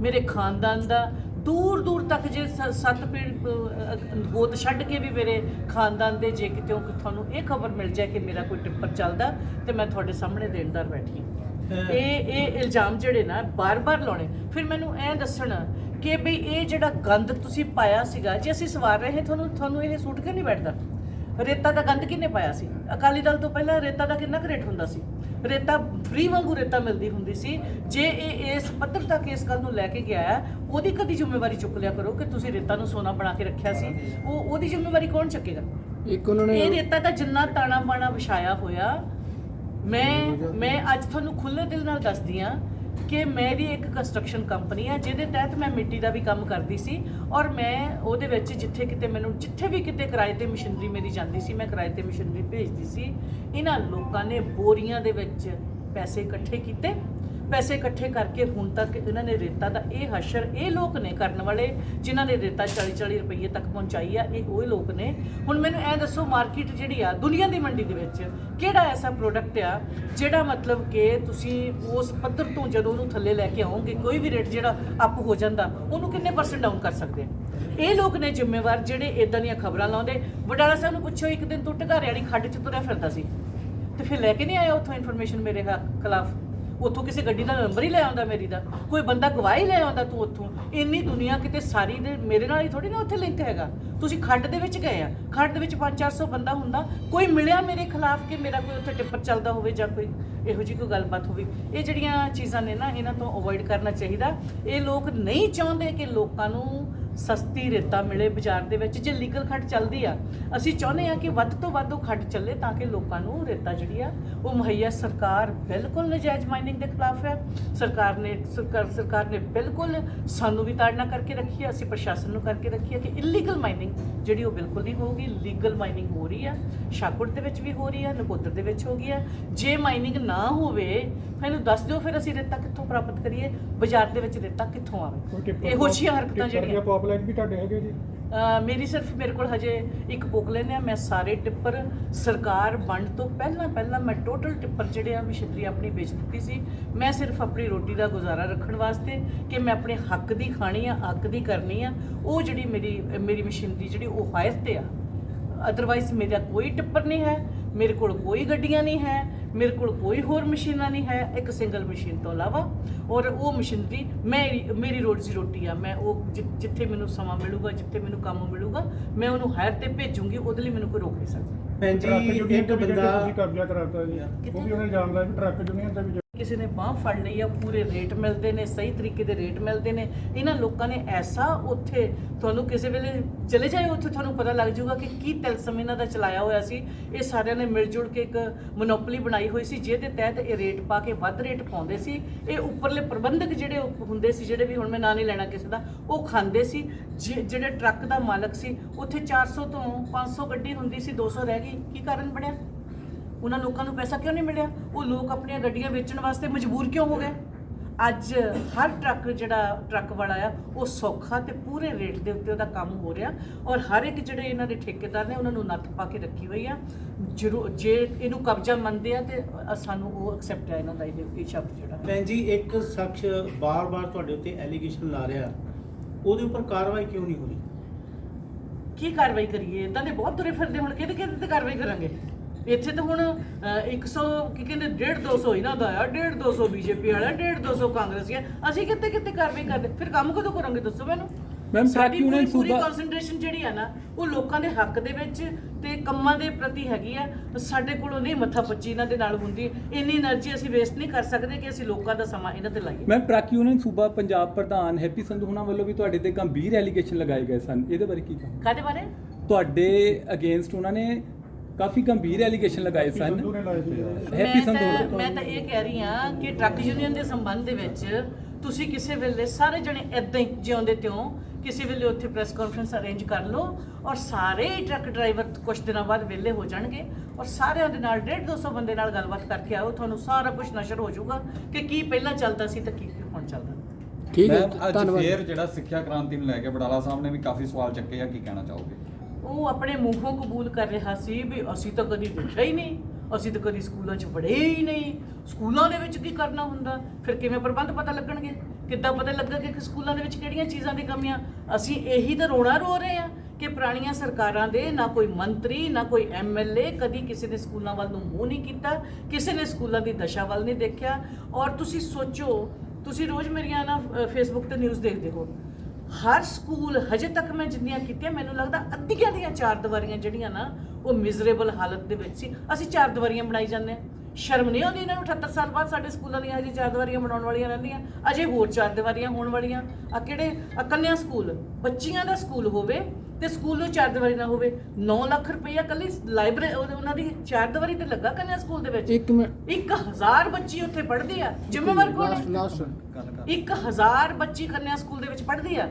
ਮੇਰੇ ਖਾਨਦਾਨ ਦਾ ਦੂਰ ਦੂਰ ਤੱਕ ਜੇ ਸ- ਸੱਤ ਪੀੜ ਗੋਤ ਛੱਡ ਕੇ ਵੀ ਮੇਰੇ ਖਾਨਦਾਨ ਦੇ ਜੇ ਕਿਤੇ ਤੁਹਾਨੂੰ ਇਹ ਖਬਰ ਮਿਲ ਜਾਏ ਕਿ ਮੇਰਾ ਕੋਈ ਟਿੱਪਰ ਚੱਲਦਾ, ਤੇ ਮੈਂ ਤੁਹਾਡੇ ਸਾਹਮਣੇ ਦੇਣਦਾਰ ਬੈਠੀ ਹਾਂ। ਇਹ ਇਹ ਇਲਜ਼ਾਮ ਜਿਹੜੇ ਨਾ ਬਾਰ-ਬਾਰ ਲਾਉਣੇ। ਫਿਰ ਮੈਨੂੰ ਐ ਦੱਸਣ ਕਿ ਬਈ ਇਹ ਜਿਹੜਾ ਗੰਦ ਤੁਸੀਂ ਪਾਇਆ ਸੀਗਾ ਜੇ ਅਸੀਂ ਸਵਾਰ ਰਹੇ ਤੁਹਾਨੂੰ ਤੁਹਾਨੂੰ ਇਹ ਸੂਟ ਕਿਉਂ ਨਹੀਂ ਬੈਠਦਾ? ਰੇਤਾ ਦਾ ਗੰਦ ਕਿੰਨੇ ਪਾਇਆ ਸੀ? ਅਕਾਲੀ ਦਲ ਤੋਂ ਪਹਿਲਾਂ ਰੇਤਾ ਦਾ ਕਿੰਨਾ ਰੇਟ ਹੁੰਦਾ ਸੀ? ਰੇਤਾ ਫ੍ਰੀ ਵਾਂਗੂ ਰੇਤਾ ਮਿਲਦੀ ਹੁੰਦੀ ਸੀ। ਜੇ ਇਹ ਇਸ ਪੱਧਰ ਤੱਕ ਇਸ ਗੱਲ ਨੂੰ ਲੈ ਕੇ ਗਿਆ ਹੈ, ਉਹਦੀ ਕਦੀ ਜ਼ਿੰਮੇਵਾਰੀ ਚੁੱਕ ਲਿਆ ਕਰੋ ਕਿ ਤੁਸੀਂ ਰੇਤਾ ਨੂੰ ਸੋਨਾ ਬਣਾ ਕੇ ਰੱਖਿਆ ਸੀ। ਉਹ ਉਹਦੀ ਜ਼ਿੰਮੇਵਾਰੀ ਕੌਣ ਚੱਕੇਗਾ?
ਇੱਕ ਉਹਨਾਂ ਨੇ
ਇਹ ਰੇਤਾ ਦਾ ਜਿੰਨਾ ਤਾਣਾ ਬਾਣਾ ਵਿਛਾਇਆ ਹੋਇਆ ਮੈਂ ਮੈਂ ਅੱਜ ਤੁਹਾਨੂੰ ਖੁੱਲੇ ਦਿਲ ਨਾਲ ਦੱਸਦੀ ਆ ਕਿ ਮੇਰੀ ਇੱਕ ਕੰਸਟਰਕਸ਼ਨ ਕੰਪਨੀ ਆ, ਜਿਹਦੇ ਤਹਿਤ ਮੈਂ ਮਿੱਟੀ ਦਾ ਵੀ ਕੰਮ ਕਰਦੀ ਸੀ ਔਰ ਮੈਂ ਉਹਦੇ ਵਿੱਚ ਜਿੱਥੇ ਕਿਤੇ ਮੈਨੂੰ, ਜਿੱਥੇ ਵੀ ਕਿਤੇ ਕਿਰਾਏ ਤੇ ਮਸ਼ੀਨਰੀ ਮੇਰੀ ਜਾਂਦੀ ਸੀ, ਮੈਂ ਕਿਰਾਏ ਤੇ ਮਸ਼ੀਨਰੀ ਭੇਜਦੀ ਸੀ। ਇਹਨਾਂ ਲੋਕਾਂ ਨੇ ਬੋਰੀਆਂ ਦੇ ਵਿੱਚ ਪੈਸੇ ਇਕੱਠੇ ਕੀਤੇ ਪੈਸੇ ਇਕੱਠੇ ਕਰਕੇ ਹੁਣ ਤੱਕ ਇਹਨਾਂ ਨੇ ਰੇਤਾ ਦਾ ਇਹ ਹਸ਼ਰ ਇਹ ਲੋਕ ਨੇ ਕਰਨ ਵਾਲੇ ਜਿਨ੍ਹਾਂ ਨੇ ਰੇਤਾ 40 40 ਰੁਪਏ ਤੱਕ ਪਹੁੰਚਾਈ ਆ, ਇਹ ਉਹ ਲੋਕ ਨੇ। ਹੁਣ ਮੈਨੂੰ ਐ ਦੱਸੋ ਮਾਰਕੀਟ ਜਿਹੜੀ ਆ, ਦੁਨੀਆ ਦੀ ਮੰਡੀ ਦੇ ਵਿੱਚ ਕਿਹੜਾ ਐਸਾ ਪ੍ਰੋਡਕਟ ਆ ਜਿਹੜਾ ਮਤਲਬ ਕਿ ਤੁਸੀਂ ਉਸ ਪੱਧਰ ਤੋਂ ਜਦੋਂ ਉਹਨੂੰ ਥੱਲੇ ਲੈ ਕੇ ਆਓਗੇ, ਕੋਈ ਵੀ ਰੇਟ ਜਿਹੜਾ ਅਪ ਹੋ ਜਾਂਦਾ, ਉਹਨੂੰ ਕਿੰਨੇ ਪਰਸੈਂਟ ਡਾਊਨ ਕਰ ਸਕਦੇ ਆ? ਇਹ ਲੋਕ ਨੇ ਜ਼ਿੰਮੇਵਾਰ ਜਿਹੜੇ ਇਦਾਂ ਦੀਆਂ ਖਬਰਾਂ ਲਾਉਂਦੇ। ਵਡਾਲਾ ਸਾਹਿਬ ਨੂੰ ਪੁੱਛੋ ਇੱਕ ਦਿਨ ਤੂੰ ਢਗਾਰੇ ਵਾਲੀ ਖੱਡ 'ਚ ਤੁਰਿਆ ਫਿਰਦਾ ਸੀ। ਤੇ ਫਿਰ ਲੈ ਕੇ ਨਹੀਂ ਆਇਆ ਉੱਥੋਂ ਇਨਫੋਰਮੇਸ਼ਨ ਮੇਰੇ ਖਿਲਾਫ? ਉੱਥੋਂ ਕਿਸੇ ਗੱਡੀ ਦਾ ਨੰਬਰ ਹੀ ਲੈ ਆਉਂਦਾ ਮੇਰੀ ਦਾ। ਕੋਈ ਬੰਦਾ ਗਵਾਹੀ ਲੈ ਆਉਂਦਾ ਤੂੰ ਉੱਥੋਂ। ਇੰਨੀ ਦੁਨੀਆ ਕਿਤੇ ਸਾਰੀ ਦੇ ਮੇਰੇ ਨਾਲ ਹੀ ਥੋੜੀ ਨਾ ਉੱਥੇ ਲਿੰਕ ਹੈਗਾ। ਤੁਸੀਂ ਖੱਡ ਦੇ ਵਿੱਚ ਗਏ ਆ। ਖੱਡ ਦੇ ਵਿੱਚ 5-400 ਬੰਦਾ ਹੁੰਦਾ। ਕੋਈ ਮਿਲਿਆ ਮੇਰੇ ਖਿਲਾਫ ਕਿ ਮੇਰਾ ਕੋਈ ਉੱਥੇ ਟਿੱਪਰ ਚੱਲਦਾ ਹੋਵੇ ਜਾਂ ਕੋਈ ਇਹੋ ਜਿਹੀ ਕੋਈ ਗੱਲਬਾਤ ਹੋਵੇ? ਇਹ ਜਿਹੜੀਆਂ ਚੀਜ਼ਾਂ ਨੇ ਨਾ, ਇਹਨਾਂ ਤੋਂ ਅਵੋਇਡ ਕਰਨਾ ਚਾਹੀਦਾ। ਇਹ ਲੋਕ ਨਹੀਂ ਚਾਹੁੰਦੇ ਕਿ ਲੋਕਾਂ ਨੂੰ ਸਸਤੀ ਰੇਤਾ ਮਿਲੇ ਬਾਜ਼ਾਰ ਦੇ ਵਿੱਚ ਜੇ ਲੀਗਲ ਖੱਡ ਚੱਲਦੀ ਆ ਅਸੀਂ ਚਾਹੁੰਦੇ ਆ ਕਿ ਵੱਧ ਤੋਂ ਵੱਧ ਉਹ ਖੱਡ ਚੱਲੇ ਤਾਂ ਕਿ ਲੋਕਾਂ ਨੂੰ ਰੇਤਾ ਜਿਹੜੀ ਆ ਉਹ ਮੁਹੱਈਆ ਸਰਕਾਰ ਬਿਲਕੁਲ ਨਜਾਇਜ਼ ਮਾਈਨਿੰਗ ਦੇ ਖਿਲਾਫ ਹੈ। ਸਰਕਾਰ ਨੇ ਸਰਕਾਰ ਸਰਕਾਰ ਨੇ ਬਿਲਕੁਲ ਸਾਨੂੰ ਵੀ ਤਾੜਨਾ ਕਰਕੇ ਰੱਖੀ ਹੈ ਅਸੀਂ ਪ੍ਰਸ਼ਾਸਨ ਨੂੰ ਕਰਕੇ ਰੱਖੀ ਹੈ ਕਿ ਇਲੀਗਲ ਮਾਈਨਿੰਗ ਜਿਹੜੀ ਉਹ ਬਿਲਕੁਲ ਨਹੀਂ ਹੋਊਗੀ ਲੀਗਲ ਮਾਈਨਿੰਗ ਹੋ ਰਹੀ ਆ ਸ਼ਾਹਕੋਟ ਦੇ ਵਿੱਚ ਵੀ ਹੋ ਰਹੀ ਆ ਨਕੋਦਰ ਦੇ ਵਿੱਚ ਹੋ ਗਈ ਆ। ਜੇ ਮਾਈਨਿੰਗ ਨਾ ਹੋਵੇ ਮੈਨੂੰ ਦੱਸ ਦਿਓ ਫਿਰ ਅਸੀਂ ਰੇਤਾ ਕਿੱਥੋਂ ਪ੍ਰਾਪਤ ਕਰੀਏ ਬਾਜ਼ਾਰ ਦੇ ਵਿੱਚ ਰੇਤਾ ਕਿੱਥੋਂ ਆਵੇ? ਇਹੋ ਜਿਹੀਆਂ ਹਰਕਤਾਂ ਜਿਹੜੀਆਂ
ਪੌਪੂਲੇਟ ਵੀ ਤੁਹਾਡੇ ਹੈਗੇ ਜੀ?
ਅਹ ਮੇਰੀ ਸਿਰਫ ਮੇਰੇ ਕੋਲ ਹਜੇ ਇੱਕ ਬੁੱਕ ਲੈਨੇ ਆ ਮੈਂ ਸਾਰੇ ਟਿੱਪਰ ਸਰਕਾਰ ਵੰਡ ਤੋਂ ਪਹਿਲਾਂ ਪਹਿਲਾਂ ਮੈਂ ਟੋਟਲ ਟਿੱਪਰ ਜਿਹੜੇ ਆ ਮਸ਼ੀਨਰੀ ਆਪਣੀ ਵੇਚ ਦਿੱਤੀ ਸੀ। ਮੈਂ ਸਿਰਫ ਆਪਣੀ ਰੋਟੀ ਦਾ ਗੁਜ਼ਾਰਾ ਰੱਖਣ ਵਾਸਤੇ ਕਿ ਮੈਂ ਆਪਣੇ ਹੱਕ ਦੀ ਖਾਣੀ ਆ, ਹੱਕ ਦੀ ਕਰਨੀ ਆ। ਉਹ ਜਿਹੜੀ ਮੇਰੀ ਮੇਰੀ ਮਸ਼ੀਨਰੀ ਜਿਹੜੀ ਉਹ ਹਾਇਰ ਤੇ ਆ। ਅਦਰਵਾਈਜ਼ ਮੇਰਾ ਕੋਈ ਟਿੱਪਰ ਨਹੀਂ ਹੈ ਮੇਰੇ ਕੋਲ ਕੋਈ ਗੱਡੀਆਂ ਨਹੀਂ ਹੈ ਮੇਰੇ ਕੋਲ ਕੋਈ ਹੋਰ ਮਸ਼ੀਨਾਂ ਨਹੀਂ ਹੈ ਇੱਕ ਸਿੰਗਲ ਮਸ਼ੀਨ ਤੋਂ ਇਲਾਵਾ। ਔਰ ਉਹ ਮਸ਼ੀਨਰੀ ਮੇਰੀ ਮੇਰੀ ਰੋਜ਼ੀ ਰੋਟੀ ਆ ਮੈਂ ਉਹ ਜਿ- ਜਿੱਥੇ ਮੈਨੂੰ ਸਮਾਂ ਮਿਲੂਗਾ ਜਿੱਥੇ ਮੈਨੂੰ ਕੰਮ ਮਿਲੂਗਾ ਮੈਂ ਉਹਨੂੰ ਹਾਇਰ ਤੇ ਭੇਜੂੰਗੀ ਉਹਦੇ ਲਈ ਮੈਨੂੰ ਕੋਈ ਰੋਕ ਨਹੀਂ ਸਕਦਾ।
ਭੈਣ ਜੀ ਇੱਕ ਬੰਦਾ
ਤੁਸੀਂ ਕਬਜ਼ਾ ਕਰਾਤਾ ਜੀ। ਉਹ ਵੀ ਉਹਨੇ ਜਾਣਦਾ ਵੀ ਟਰੱਕ ਯੂਨੀਅਨ ਤੇ ਵੀ
ਕਿਸੇ ਨੇ ਬਾਹ ਫੜ ਲਈ ਆ, ਪੂਰੇ ਰੇਟ ਮਿਲਦੇ ਨੇ, ਸਹੀ ਤਰੀਕੇ ਦੇ ਰੇਟ ਮਿਲਦੇ ਨੇ। ਇਹਨਾਂ ਲੋਕਾਂ ਨੇ ਐਸਾ ਉੱਥੇ ਤੁਹਾਨੂੰ ਕਿਸੇ ਵੇਲੇ ਚਲੇ ਜਾਏ, ਉੱਥੇ ਤੁਹਾਨੂੰ ਪਤਾ ਲੱਗ ਜਾਊਗਾ ਕਿ ਕੀ ਤਿਲਸਮ ਇਹਨਾਂ ਦਾ ਚਲਾਇਆ ਹੋਇਆ ਸੀ। ਇਹ ਸਾਰਿਆਂ ਨੇ ਮਿਲ ਜੁਲ ਕੇ ਇੱਕ ਮੋਨੋਪੋਲੀ ਬਣਾਈ ਹੋਈ ਸੀ, ਜਿਹਦੇ ਤਹਿਤ ਇਹ ਰੇਟ ਪਾ ਕੇ ਵੱਧ ਰੇਟ ਪਾਉਂਦੇ ਸੀ। ਇਹ ਉੱਪਰਲੇ ਪ੍ਰਬੰਧਕ ਜਿਹੜੇ ਹੁੰਦੇ ਸੀ, ਜਿਹੜੇ ਵੀ ਹੁਣ ਮੈਂ ਨਾਂ ਨਹੀਂ ਲੈਣਾ ਕਿਸੇ ਦਾ, ਉਹ ਖਾਂਦੇ ਸੀ। ਜਿ- ਜਿਹੜੇ ਟਰੱਕ ਦਾ ਮਾਲਕ ਸੀ, ਉੱਥੇ 400 ਤੋਂ 500 ਗੱਡੀ ਹੁੰਦੀ ਸੀ 200 ਰਹਿ ਗਈ। ਕੀ ਕਾਰਨ ਬਣਿਆ? ਉਹਨਾਂ ਲੋਕਾਂ ਨੂੰ ਪੈਸਾ ਕਿਉਂ ਨਹੀਂ ਮਿਲਿਆ? ਉਹ ਲੋਕ ਆਪਣੀਆਂ ਗੱਡੀਆਂ ਵੇਚਣ ਵਾਸਤੇ ਮਜਬੂਰ ਕਿਉਂ ਹੋ ਗਏ? ਅੱਜ ਹਰ ਟਰੱਕ ਜਿਹੜਾ ਟਰੱਕ ਵਾਲਾ ਆ ਉਹ ਸੌਖਾ ਤੇ ਪੂਰੇ ਰੇਟ ਦੇ ਉੱਤੇ ਉਹਦਾ ਕੰਮ ਹੋ ਰਿਹਾ ਔਰ ਹਰ ਇੱਕ ਜਿਹੜੇ ਇਹਨਾਂ ਦੇ ਠੇਕੇਦਾਰ ਨੇ ਉਹਨਾਂ ਨੂੰ ਨੱਥ ਪਾ ਕੇ ਰੱਖੀ ਹੋਈ ਆ। ਜੇ ਇਹਨੂੰ ਕਬਜ਼ਾ ਮੰਨਦੇ ਆ ਤੇ ਸਾਨੂੰ ਉਹ ਐਕਸੈਪਟ ਹੈ ਇਹਨਾਂ ਦਾ ਇਹ ਸ਼ਬਦ ਜਿਹੜਾ
ਭੈਣ ਜੀ ਇੱਕ ਸ਼ਖਸ ਬਾਰ-ਬਾਰ ਤੁਹਾਡੇ ਉੱਤੇ ਐਲੀਗੇਸ਼ਨ ਲਾ ਰਿਹਾ। ਉਹਦੇ ਉੱਪਰ ਕਾਰਵਾਈ ਕਿਉਂ ਨਹੀਂ ਹੋ ਰਹੀ?
ਕੀ ਕਾਰਵਾਈ ਕਰੀਏ? ਇਦਾਂ ਦੇ ਬਹੁਤ ਤੁਰੇ ਫਿਰਦੇ ਹੁਣ ਕਿਹਦੇ ਕਿਹਦੇ ਤੇ ਕਾਰਵਾਈ ਕਰਾਂਗੇ? ਇੱਥੇ ਤਾਂ ਹੁਣ 100 ਕੀ ਕਹਿੰਦੇ 1.5 200 ਇਹਨਾਂ ਦਾ 1.5 200 ਬੀਜੇਪੀ ਵਾਲਾ 1.5 200 ਕਾਂਗਰਸੀ ਆ ਅਸੀਂ ਕਿੱਥੇ ਕਿੱਥੇ ਕਾਰਵਾਈ ਕਰਦੇ? ਫਿਰ ਕੰਮ ਕਦੋਂ ਕਰਾਂਗੇ ਦੱਸੋ ਮੈਨੂੰ?
ਮੈਮ,
ਸਾਡੀ
ਟਰੱਕ
ਪੂਰੀ ਕਨਸੈਂਟਰੇਸ਼ਨ ਜਿਹੜੀ ਆ ਨਾ ਉਹ ਲੋਕਾਂ ਦੇ ਹੱਕ ਦੇ ਵਿੱਚ ਤੇ ਕੰਮਾਂ ਦੇ ਪ੍ਰਤੀ ਹੈਗੀ ਆ। ਸਾਡੇ ਕੋਲੋਂ ਨਹੀਂ ਮੱਥਾ ਪੱਚੀ ਇਹਨਾਂ ਦੇ ਨਾਲ ਹੁੰਦੀ। ਇੰਨੀ એનર્ਜੀ ਅਸੀਂ ਵੇਸਟ ਨਹੀਂ ਕਰ ਸਕਦੇ ਕਿ ਅਸੀਂ ਲੋਕਾਂ ਦਾ ਸਮਾਂ ਇਹਨਾਂ ਤੇ ਲਾਈਏ।
ਮੈਂ ਟਰੱਕ ਸੂਬਾ ਪੰਜਾਬ ਪ੍ਰਧਾਨ ਹੈਪੀ ਸੰਧੂ ਹੁਣਾਂ ਵੱਲੋਂ ਵੀ ਤੁਹਾਡੇ ਤੇ ਗੰਭੀਰ ਐਲੀਗੇਸ਼ਨ ਲਗਾਏ ਗਏ ਸਨ। ਇਹਦੇ ਬਾਰੇ ਕੀ ਕਹੋ
ਕਾਹਦੇ ਬਾਰੇ?
ਤੁਹਾਡੇ ਅਗੇਂਸਟ ਉਹਨਾਂ ਨੇ ਕਾਫੀ ਗੰਭੀਰ ਐਲੀਗੇਸ਼ਨ ਲਗਾਏ ਸਨ।
ਸੰਧੂ
ਮੈਂ
ਸੰਧੂ
ਤਾਂ ਮੈਂ ਤਾਂ ਇਹ ਕਹਿ ਰਹੀ ਹਾਂ ਕਿ ਟਰੱਕ ਯੂਨੀਅਨ ਦੇ ਸੰਬੰਧ ਦੇ ਵਿੱਚ ਤੁਸੀਂ ਕਿਸੇ ਵੇਲੇ ਸਾਰੇ ਜਣੇ ਇਦਾਂ ਹੀ ਜਿਉਂਦੇ ਤਿਉਂ ਕਿਸੇ ਵੇਲੇ ਉੱਥੇ ਪ੍ਰੈਸ ਕਾਨਫਰੰਸ ਅਰੇਂਜ ਕਰ ਲਓ ਔਰ ਸਾਰੇ ਹੀ ਟਰੱਕ ਡਰਾਈਵਰ ਕੁਝ ਦਿਨਾਂ ਬਾਅਦ ਵਿਹਲੇ ਹੋ ਜਾਣਗੇ ਔਰ ਸਾਰਿਆਂ ਦੇ ਨਾਲ 1.5 200 ਬੰਦੇ ਨਾਲ ਗੱਲਬਾਤ ਕਰਕੇ ਆਓ ਤੁਹਾਨੂੰ ਸਾਰਾ ਕੁਝ ਨਸ਼ਰ ਹੋ ਜਾਊਗਾ ਕਿ ਕੀ ਪਹਿਲਾਂ ਚੱਲਦਾ ਸੀ ਤੇ ਕੀ ਹੁਣ ਚੱਲਦਾ।
ਠੀਕ ਹੈ
ਮੈਮ, ਅੱਜ
ਧੰਨਵਾਦ।
ਫੇਰ ਜਿਹੜਾ ਸਿੱਖਿਆ ਕ੍ਰਾਂਤੀ ਨੂੰ ਲੈ ਕੇ ਬਡਾਲਾ ਸਾਹਿਬ ਨੇ ਵੀ ਕਾਫੀ ਸਵਾਲ ਚੱਕੇ ਆ ਕੀ ਕਹਿਣਾ ਚਾਹੋਗੇ?
ਉਹ ਆਪਣੇ ਮੂੰਹੋਂ ਕਬੂਲ ਕਰ ਰਿਹਾ ਸੀ ਵੀ ਅਸੀਂ ਤਾਂ ਕਦੀ ਦੇਖਿਆ ਹੀ ਨਹੀਂ, ਅਸੀਂ ਤਾਂ ਕਦੀ ਸਕੂਲਾਂ 'ਚ ਪੜ੍ਹੇ ਹੀ ਨਹੀਂ। ਸਕੂਲਾਂ ਦੇ ਵਿੱਚ ਕੀ ਕਰਨਾ ਹੁੰਦਾ? ਫਿਰ ਕਿਵੇਂ ਪ੍ਰਬੰਧ ਪਤਾ ਲੱਗਣਗੇ? ਕਿੱਦਾਂ ਪਤਾ ਲੱਗੇਗਾ ਕਿ ਸਕੂਲਾਂ ਦੇ ਵਿੱਚ ਕਿਹੜੀਆਂ ਚੀਜ਼ਾਂ ਦੀ ਕਮੀਆਂ ਅਸੀਂ ਇਹੀ ਤਾਂ ਰੋਣਾ ਰੋ ਰਹੇ ਆ ਕਿ ਪੁਰਾਣੀਆਂ ਸਰਕਾਰਾਂ ਦੇ ਨਾ ਕੋਈ ਮੰਤਰੀ, ਨਾ ਕੋਈ ਐਮਐਲਏ ਕਦੀ ਕਿਸੇ ਨੇ ਸਕੂਲਾਂ ਵੱਲ ਨੂੰ ਮੂੰਹ ਨਹੀਂ ਕੀਤਾ, ਕਿਸੇ ਨੇ ਸਕੂਲਾਂ ਦੀ ਦਸ਼ਾ ਵੱਲ ਨਹੀਂ ਦੇਖਿਆ। ਔਰ ਤੁਸੀਂ ਸੋਚੋ, ਤੁਸੀਂ ਰੋਜ਼ ਮੇਰੀਆਂ ਨਾ ਫੇਸਬੁੱਕ ਤੇ ਨਿਊਜ਼ ਦੇਖਦੇ ਹੋ। ਹਰ ਸਕੂਲ ਹਜੇ ਤੱਕ ਮੈਂ ਜਿੰਨੀਆਂ ਕੀਤੀਆਂ, ਮੈਨੂੰ ਲੱਗਦਾ ਅੱਧੀਆਂ ਦੀਆਂ ਚਾਰ ਦੀਵਾਰੀਆਂ ਜਿਹੜੀਆਂ ਨਾ, ਉਹ ਮਿਜ਼ਰੇਬਲ ਹਾਲਤ ਦੇ ਵਿੱਚ ਸੀ। ਅਸੀਂ ਚਾਰ ਦੀਵਾਰੀਆਂ ਬਣਾਈ ਜਾਂਦੇ ਹਾਂ। ਸ਼ਰਮ ਨਹੀਂ ਆਉਂਦੀ ਇਹਨਾਂ ਨੂੰ? 78 ਸਾਲ ਬਾਅਦ ਸਾਡੇ ਸਕੂਲਾਂ ਦੀਆਂ ਹਜੇ ਚਾਰ ਦੀਵਾਰੀਆਂ ਬਣਾਉਣ ਵਾਲੀਆਂ ਰਹਿੰਦੀਆਂ। ਅਜੇ ਹੋਰ ਚਾਰ ਦੀਵਾਰੀਆਂ ਹੋਣ ਵਾਲੀਆਂ। ਆ ਕਿਹੜੇ? ਆ ਕੰਨਿਆ ਸਕੂਲ। ਬੱਚੀਆਂ ਦਾ ਸਕੂਲ ਹੋਵੇ ਤੇ ਸਕੂਲ ਨੂੰ ਚਾਰ ਦੀਵਾਰੀ ਨਾ ਹੋਵੇ। 9 ਲੱਖ ਰੁਪਈਆ ਕੱਲੀ ਲਾਇਬ੍ਰੇਰੀ ਉਹਨਾਂ ਦੀ ਚਾਰ ਦੀਵਾਰੀ ਤੇ ਲੱਗਾ ਕੰਨਿਆ ਸਕੂਲ ਦੇ ਵਿੱਚ?
ਇੱਕ ਮਿੰਟ।
1000 ਬੱਚੀ ਉੱਥੇ ਪੜ੍ਹਦੀ ਆ। ਜ਼ਿੰਮੇਵਾਰ ਕੌਣ ਹੈ?
ਲਾਸਟ
ਗੱਲ ਕਰ।
ਇੱਕ ਹਜ਼ਾਰ ਬੱਚੀ ਕੰਨਿਆ ਸਕੂਲ ਦੇ ਵਿੱਚ ਪੜ੍ਹਦੀ ਆ।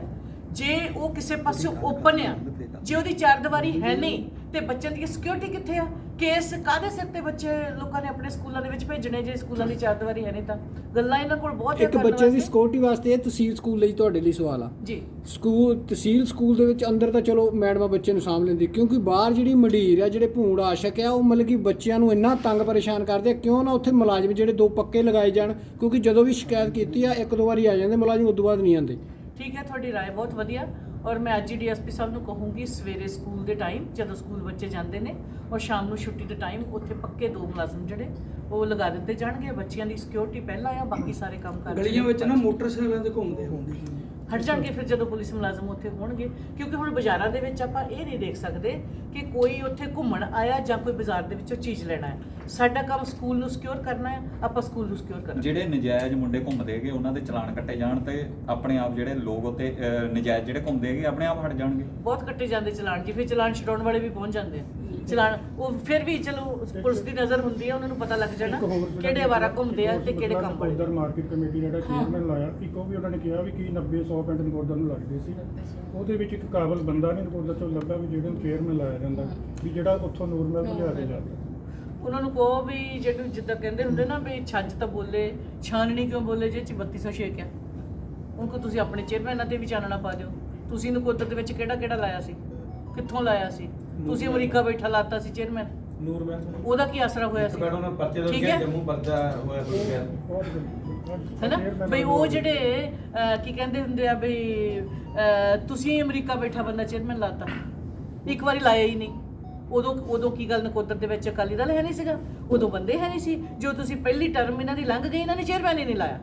ਜੇ ਉਹ ਕਿਸੇ ਪਾਸੇ ਓਪਨ ਆ ਜੇ ਉਹਦੀ ਚਾਰ ਦੀਵਾਰੀ ਹੈ ਨਹੀਂ ਤੇ ਬੱਚਿਆਂ ਦੀ ਸਿਕਿਉਰਿਟੀ ਕਿੱਥੇ ਆ? ਕੇਸ ਕਾਦੇ ਸਿਰ ਤੇ ਬੱਚੇ ਲੋਕਾਂ ਨੇ ਆਪਣੇ ਸਕੂਲਾਂ ਦੇ ਵਿੱਚ ਭੇਜਣੇ ਜੇ ਸਕੂਲਾਂ ਦੀ ਚਾਰ ਦੀਵਾਰੀ ਹੈ ਨਹੀਂ ਤਾਂ ਗੱਲਾਂ ਇਹਨਾਂ ਕੋਲ ਬਹੁਤ ਹੈ
ਇੱਕ
ਕਰਨ
ਬੱਚੇ ਦੀ
ਵਾਸਤੇ।
ਸਿਕਿਉਰਿਟੀ ਵਾਸਤੇ ਇਹ ਤਹਿਸੀਲ ਸਕੂਲ ਲਈ ਤੁਹਾਡੇ ਲਈ ਸਵਾਲ ਆ
ਜੀ
ਸਕੂਲ ਤਹਿਸੀਲ ਸਕੂਲ ਦੇ ਵਿੱਚ ਅੰਦਰ ਤਾਂ ਚਲੋ ਮੈਡਮਾਂ ਬੱਚੇ ਨੂੰ ਸਾਂਭ ਲੈਂਦੀ ਕਿਉਂਕਿ ਬਾਹਰ ਜਿਹੜੀ ਮੰਡੀਰ ਆ ਜਿਹੜੇ ਭੂੰਡ ਆਸ਼ਕ ਆ ਉਹ ਮਤਲਬ ਕਿ ਬੱਚਿਆਂ ਨੂੰ ਇੰਨਾ ਤੰਗ ਪਰੇਸ਼ਾਨ ਕਰਦੇ ਆ ਕਿਉਂ ਨਾ ਉੱਥੇ ਮੁਲਾਜ਼ਮ ਜਿਹੜੇ ਦੋ ਪੱਕੇ ਲਗਾਏ ਜਾਣ ਕਿਉਂਕਿ ਜਦੋਂ ਵੀ ਸ਼ਿਕਾਇਤ ਕੀਤੀ ਆ ਇੱਕ ਦੋ ਵਾਰੀ ਆ ਜਾਂਦੇ ਮੁਲਾਜ਼ਮ ਉਦੋਂ ਬਾਅਦ ਨਹੀਂ ਆਉਂਦੇ
ਠੀਕ ਹੈ ਤੁਹਾਡੀ رائے ਬਹੁਤ ਵਧੀਆ ਔਰ ਮੈਂ ਅੱਜ ਹੀ ਡੀਐਸਪੀ ਸਾਹਿਬ ਨੂੰ ਕਹੂੰਗੀ ਸਵੇਰੇ ਸਕੂਲ ਦੇ ਟਾਈਮ ਜਦੋਂ ਸਕੂਲ ਬੱਚੇ ਜਾਂਦੇ ਨੇ ਔਰ ਸ਼ਾਮ ਨੂੰ ਛੁੱਟੀ ਦੇ ਟਾਈਮ ਉੱਥੇ ਪੱਕੇ ਦੋ ਮੁਲਾਜ਼ਮ ਜਿਹੜੇ ਉਹ ਲਗਾ ਦਿੱਤੇ ਜਾਣਗੇ। ਬੱਚਿਆਂ ਦੀ ਸਿਕਿਉਰਿਟੀ ਪਹਿਲਾਂ ਆ ਬਾਕੀ ਸਾਰੇ ਕੰਮ ਕਰ
ਗਲੀਆਂ ਵਿੱਚ ਨਾ ਮੋਟਰਸਾਈਕਲਾਂ ਤੇ ਘੁੰਮਦੇ ਹੋਣਗੇ
ਹਟ ਜਾਣਗੇ ਫਿਰ ਜਦੋਂ ਪੁਲਿਸ ਮੁਲਾਜ਼ਮ ਉੱਥੇ ਹੋਣਗੇ। ਕਿਉਂਕਿ ਹੁਣ ਬਾਜ਼ਾਰਾਂ ਦੇ ਵਿੱਚ ਆਪਾਂ ਇਹ ਨਹੀਂ ਦੇਖ ਸਕਦੇ ਕਿ ਕੋਈ ਉੱਥੇ ਘੁੰਮਣ ਆਇਆ ਜਾਂ ਕੋਈ ਬਾਜ਼ਾਰ ਦੇ ਵਿੱਚੋਂ ਚੀਜ਼ ਲੈਣਾ ਹੈ। ਸਾਡਾ ਕੰਮ ਸਕੂਲ ਨੂੰ ਸਿਕਿਉਰ ਕਰਨਾ ਹੈ ਆਪਾਂ ਸਕੂਲ ਨੂੰ ਸਿਕਿਉਰ ਕਰਨਾ
ਜਿਹੜੇ ਨਜਾਇਜ਼ ਮੁੰਡੇ ਘੁੰਮਦੇ ਹੈਗੇ ਉਹਨਾਂ ਦੇ ਚਲਾਨ ਕੱਟੇ ਜਾਣ ਤੇ ਆਪਣੇ ਆਪ ਜਿਹੜੇ ਲੋਕ ਉੱਤੇ ਅਹ, ਨਜਾਇਜ਼ ਜਿਹੜੇ ਘੁੰਮਦੇ ਹੈਗੇ ਆਪਣੇ ਆਪ ਹਟ ਜਾਣਗੇ।
ਬਹੁਤ ਕੱਟੇ ਜਾਂਦੇ ਚਲਾਨ। ਜੀ ਫਿਰ ਚਲਾਨ ਛਡਾਉਣ ਵਾਲੇ ਵੀ ਪਹੁੰਚ ਜਾਂਦੇ ਆ। ਚਲਾਨ ਉਹ ਫਿਰ ਵੀ ਚਲੋ ਪੁਲਿਸ ਦੀ ਨਜ਼ਰ ਹੁੰਦੀ ਆ ਉਹਨਾਂ ਨੂੰ ਪਤਾ ਲੱਗ ਜਾਣਾ ਕਿਹੜੇ ਵਾਰਾ ਘੁੰਮਦੇ ਆ ਤੇ ਕਿਹੜੇ
ਨਕੋਦਰ
ਕੰਮ ਵਾਲੇ
ਮਾਰਕੀਟ ਕਮੇਟੀ ਜਿਹੜਾ ਚੇਅਰਮੈਨ ਲਾਇਆ ਇੱਕ ਉਹ ਵੀ ਉਹਨਾਂ ਨੇ ਕਿਹਾ ਵੀ ਕੀ 90 100 ਪਿੰਡ ਨਕੋਦਰ ਨੂੰ ਲੱਗਦੇ ਸੀ। ਉਹਦੇ ਵਿੱਚ ਇੱਕ ਕਾਬਲ ਬੰਦਾ ਨਹੀਂ ਨਕੋਦਰ ਤੋਂ ਲੱਗਾ ਵੀ ਜਿਹੜੇ ਨੂੰ ਚੇਅਰਮੈਨ ਲਾਇਆ ਜਾਂਦਾ ਵੀ ਜਿਹੜਾ ਉੱਥੋਂ ਨੂਰਮਹਿਲ ਲਿਆ ਕੇ ਜਾਂਦਾ।
ਉਹਨਾਂ ਨੂੰ ਕਹੋ ਵੀ ਜਿਹੜੇ ਜਿੱਦਾਂ ਕਹਿੰਦੇ ਹੁੰਦੇ ਨਾ ਵੀ ਛੱਜ ਤਾਂ ਬੋਲੇ ਛਾਨਣੀ ਕਿਉਂ ਬੋਲੇ ਜੇ ਚ 3206 ਆ। ਉਹਨਾਂ ਕੋ ਤੁਸੀਂ ਆਪਣੇ ਚੇਅਰਮੈਨਾਂ ਤੇ ਵੀ ਚਾਨਣਾ ਪਾ ਦਿਓ। ਤੁਸੀਂ ਨਕੋਦਰ ਦੇ ਵਿੱਚ ਕਿਹੜਾ ਕਿਹੜਾ ਲਾਇਆ ਸੀ? ਕਿੱਥੋਂ ਲਾਇਆ ਸੀ? ਤੁਸੀਂ ਅਮਰੀਕਾ ਬੈਠਾ ਲਾਤਾ ਸੀ ਚੇਅਰਮੈਨ।
ਨੂਰ ਮੈਂ
ਉਹਦਾ ਕੀ ਅਸਰ ਹੋਇਆ ਸੀ?
ਮੈਡਮ ਨੇ ਪਰਚੇ ਦਾ
ਠੀਕ ਹੈ?
ਜੰਮੂ ਪਰਚਾ ਹੋਇਆ ਕੋਈ
ਵਧੀਆ।
ਹੈਨਾ ਬਈ ਉਹ। ਜਿਹੜੇ ਅਹ, ਕੀ ਕਹਿੰਦੇ ਹੁੰਦੇ ਆ ਬਈ ਅਹ, ਤੁਸੀਂ ਅਮਰੀਕਾ ਬੈਠਾ ਬੰਦਾ ਚੇਅਰਮੈਨ ਲਾਤਾ। ਇੱਕ ਵਾਰੀ ਲਾਇਆ ਹੀ ਨਹੀਂ। ਉਦੋਂ ਉਦੋਂ ਕੀ ਗੱਲ ਨਕੋਦਰ ਦੇ ਵਿੱਚ ਅਕਾਲੀ ਦਲ ਹੈ ਨਹੀਂ ਸੀਗਾ? ਉਦੋਂ ਬੰਦੇ ਹੈ ਨਹੀਂ ਸੀ। ਜੋ ਤੁਸੀਂ ਪਹਿਲੀ ਟਰਮ ਇਹਨਾਂ ਦੀ ਲੰਘ ਗਈ ਇਹਨਾਂ ਨੇ ਚੇਅਰਮੈਨ ਹੀ ਨਹੀਂ ਲਾਇਆ।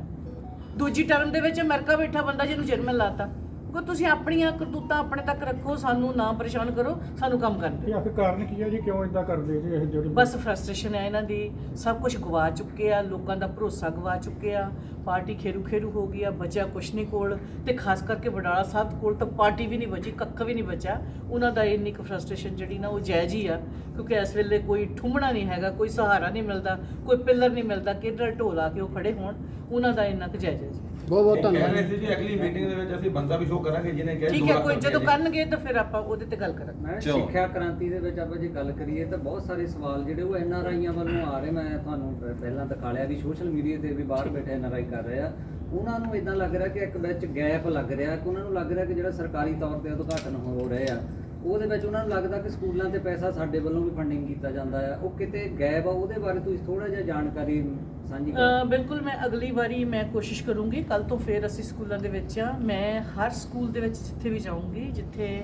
ਦੂਜੀ ਟਰਮ ਦੇ ਵਿੱਚ ਅਮਰੀਕਾ ਬੈਠਾ ਬੰਦਾ ਜਿਹਨੂੰ ਚੇਅਰਮੈਨ ਲਾਤਾ। ਕੋ ਤੁਸੀਂ ਆਪਣੀਆਂ ਕਰਤੂਤਾਂ ਆਪਣੇ ਤੱਕ ਰੱਖੋ ਸਾਨੂੰ ਨਾ ਪਰੇਸ਼ਾਨ ਕਰੋ ਸਾਨੂੰ ਕੰਮ ਕਰਨ ਦਿਓ।
ਇਹ ਆਖਿਰ ਕਾਰਨ ਕੀ ਹੈ ਜੀ? ਕਿਉਂ ਇਦਾਂ ਕਰਦੇ ਜੀ ਇਹ ਜਿਹੜੇ
ਬਸ ਫਰਸਟ੍ਰੇਸ਼ਨ ਹੈ ਇਹਨਾਂ ਦੀ। ਸਭ ਕੁਝ ਗਵਾ ਚੁੱਕੇ ਆ ਲੋਕਾਂ ਦਾ ਭਰੋਸਾ ਗਵਾ ਚੁੱਕੇ ਆ। ਪਾਰਟੀ ਖੇਰੂ ਖੇਰੂ ਹੋ ਗਈ ਆ ਬਚਿਆ ਕੁਛ ਨਹੀਂ ਕੋਲ। ਤੇ ਖਾਸ ਕਰਕੇ ਵਡਾਲਾ ਸਾਹਿਬ ਕੋਲ ਤਾਂ ਪਾਰਟੀ ਵੀ ਨਹੀਂ ਬਚੀ ਕੱਖ ਵੀ ਨਹੀਂ ਬਚਿਆ। ਉਹਨਾਂ ਦਾ ਇੰਨੀ ਕੁ ਫਰਸਟ੍ਰੇਸ਼ਨ ਜਿਹੜੀ ਨਾ ਉਹ ਜਾਇਜ਼ ਹੀ ਆ। ਕਿਉਂਕਿ ਇਸ ਵੇਲੇ ਕੋਈ ਠੁੰਮਣਾ ਨਹੀਂ ਹੈਗਾ ਕੋਈ ਸਹਾਰਾ ਨਹੀਂ ਮਿਲਦਾ ਕੋਈ ਪਿੱਲਰ ਨਹੀਂ ਮਿਲਦਾ ਕਿਧਰ ਢੋਲਾ ਕੇ ਉਹ ਖੜੇ ਹੋਣ। ਉਹਨਾਂ ਦਾ ਇੰਨਾ ਕੁ ਜਾਇਜ਼ ਹੈ
ਬਹੁਤ ਬਹੁਤ
ਕਹਿ ਰਹੇ
ਧੰਨਵਾਦ
ਸੀ ਜੀ ਅਗਲੀ ਮੀਟਿੰਗ ਦੇ ਵਿੱਚ ਅਸੀਂ ਬੰਦਾ ਵੀ ਸ਼ੋਅ ਕਰਾਂਗੇ ਜਿਹਨੇ ਕਿਹਾ
ਠੀਕ ਹੈ ਕੋਈ ਜਦੋਂ ਕਰਨਗੇ ਤਾਂ ਫਿਰ ਆਪਾਂ ਉਹਦੇ ਤੇ ਗੱਲ ਕਰਾਂਗੇ।
ਮੈਂ
ਚਲੋ।
ਸਿੱਖਿਆ ਕ੍ਰਾਂਤੀ ਦੇ ਵਿੱਚ ਆਪਾਂ ਜੇ ਗੱਲ ਕਰੀਏ ਤਾਂ ਬਹੁਤ ਸਾਰੇ ਸਵਾਲ ਜਿਹੜੇ ਉਹ ਐਨ ਆਰ ਆਈਆਂ ਵੱਲੋਂ ਆ ਰਹੇ ਮੈਂ ਤੁਹਾਨੂੰ ਪ- ਪਹਿਲਾਂ ਦਿਖਾ ਲਿਆ ਵੀ ਸੋਸ਼ਲ ਮੀਡੀਆ ਤੇ ਵੀ ਬਾਹਰ ਬੈਠੇ ਐਨ ਆਰ ਆਈ ਕਰ ਰਹੇ ਆ। ਉਹਨਾਂ ਨੂੰ ਇਦਾਂ ਲੱਗ ਰਿਹਾ ਕਿ ਇੱਕ ਵਿੱਚ ਗੈਪ ਲੱਗ ਰਿਹਾ ਕਿ ਉਹਨਾਂ ਨੂੰ ਲੱਗ ਰਿਹਾ ਕਿ ਜਿਹੜਾ ਸਰਕਾਰੀ ਤੌਰ ਤੇ ਉਦਘਾਟਨ ਹੋ ਰਹੇ ਆ ਉਹਦੇ ਵਿੱਚ ਉਹਨਾਂ ਨੂੰ ਲੱਗਦਾ ਕਿ ਸਕੂਲਾਂ ਤੇ ਪੈਸਾ ਸਾਡੇ ਵੱਲੋਂ ਵੀ ਫੰਡਿੰਗ ਕੀਤਾ ਜਾਂਦਾ ਆ। ਉਹ ਕਿਤੇ ਗੈਪ ਆ, ਉਹਦੇ ਬਾਰੇ ਤੁਸੀਂ ਥੋੜਾ ਜਿਹਾ ਜਾਣਕਾਰੀ ਸਾਂਝੀ ਕਰੋ।
ਬਿਲਕੁਲ, ਮੈਂ ਅਗਲੀ ਵਾਰੀ ਮੈਂ ਕੋਸ਼ਿਸ਼ ਕਰੂੰਗੀ ਕੱਲ ਤੋਂ ਫੇਰ ਅਸੀਂ ਸਕੂਲਾਂ ਦੇ ਵਿੱਚ ਆ। ਮੈਂ ਹਰ ਸਕੂਲ ਦੇ ਵਿੱਚ ਜਿੱਥੇ ਵੀ ਜਾਊਂਗੀ, ਜਿੱਥੇ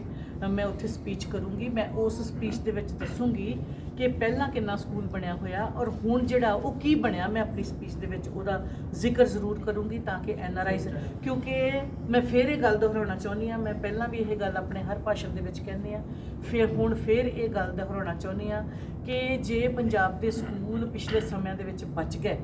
ਮੈਂ ਉੱਥੇ ਸਪੀਚ ਕਰੂੰਗੀ, ਮੈਂ ਉਸ ਸਪੀਚ ਦੇ ਵਿੱਚ ਦੱਸੂੰਗੀ ਕਿ ਪਹਿਲਾਂ ਕਿੰਨਾ ਸਕੂਲ ਬਣਿਆ ਹੋਇਆ ਔਰ ਹੁਣ ਜਿਹੜਾ ਉਹ ਕੀ ਬਣਿਆ ਮੈਂ ਆਪਣੀ ਸਪੀਚ ਦੇ ਵਿੱਚ ਉਹਦਾ ਜ਼ਿਕਰ ਜ਼ਰੂਰ ਕਰੂੰਗੀ ਤਾਂ ਕਿ ਐਨ ਆਰ ਆਈਜ਼ ਕਿਉਂਕਿ ਮੈਂ ਫੇਰ ਇਹ ਗੱਲ ਦੁਹਰਾਉਣਾ ਚਾਹੁੰਦੀ ਆ ਮੈਂ ਪਹਿਲਾਂ ਵੀ ਇਹ ਗੱਲ ਆਪਣੇ ਹਰ ਭਾਸ਼ਣ ਦੇ ਵਿੱਚ ਕਹਿੰਦੀ ਆ ਫਿਰ ਹੁਣ ਫੇਰ ਇਹ ਗੱਲ ਦੁਹਰਾਉਣਾ ਚਾਹੁੰਦੀ ਆ ਕਿ ਜੇ ਪੰਜਾਬ ਦੇ ਸਕੂਲ ਪਿਛਲੇ ਸਮਿਆਂ ਦੇ ਵਿੱਚ ਬਚ ਗਏ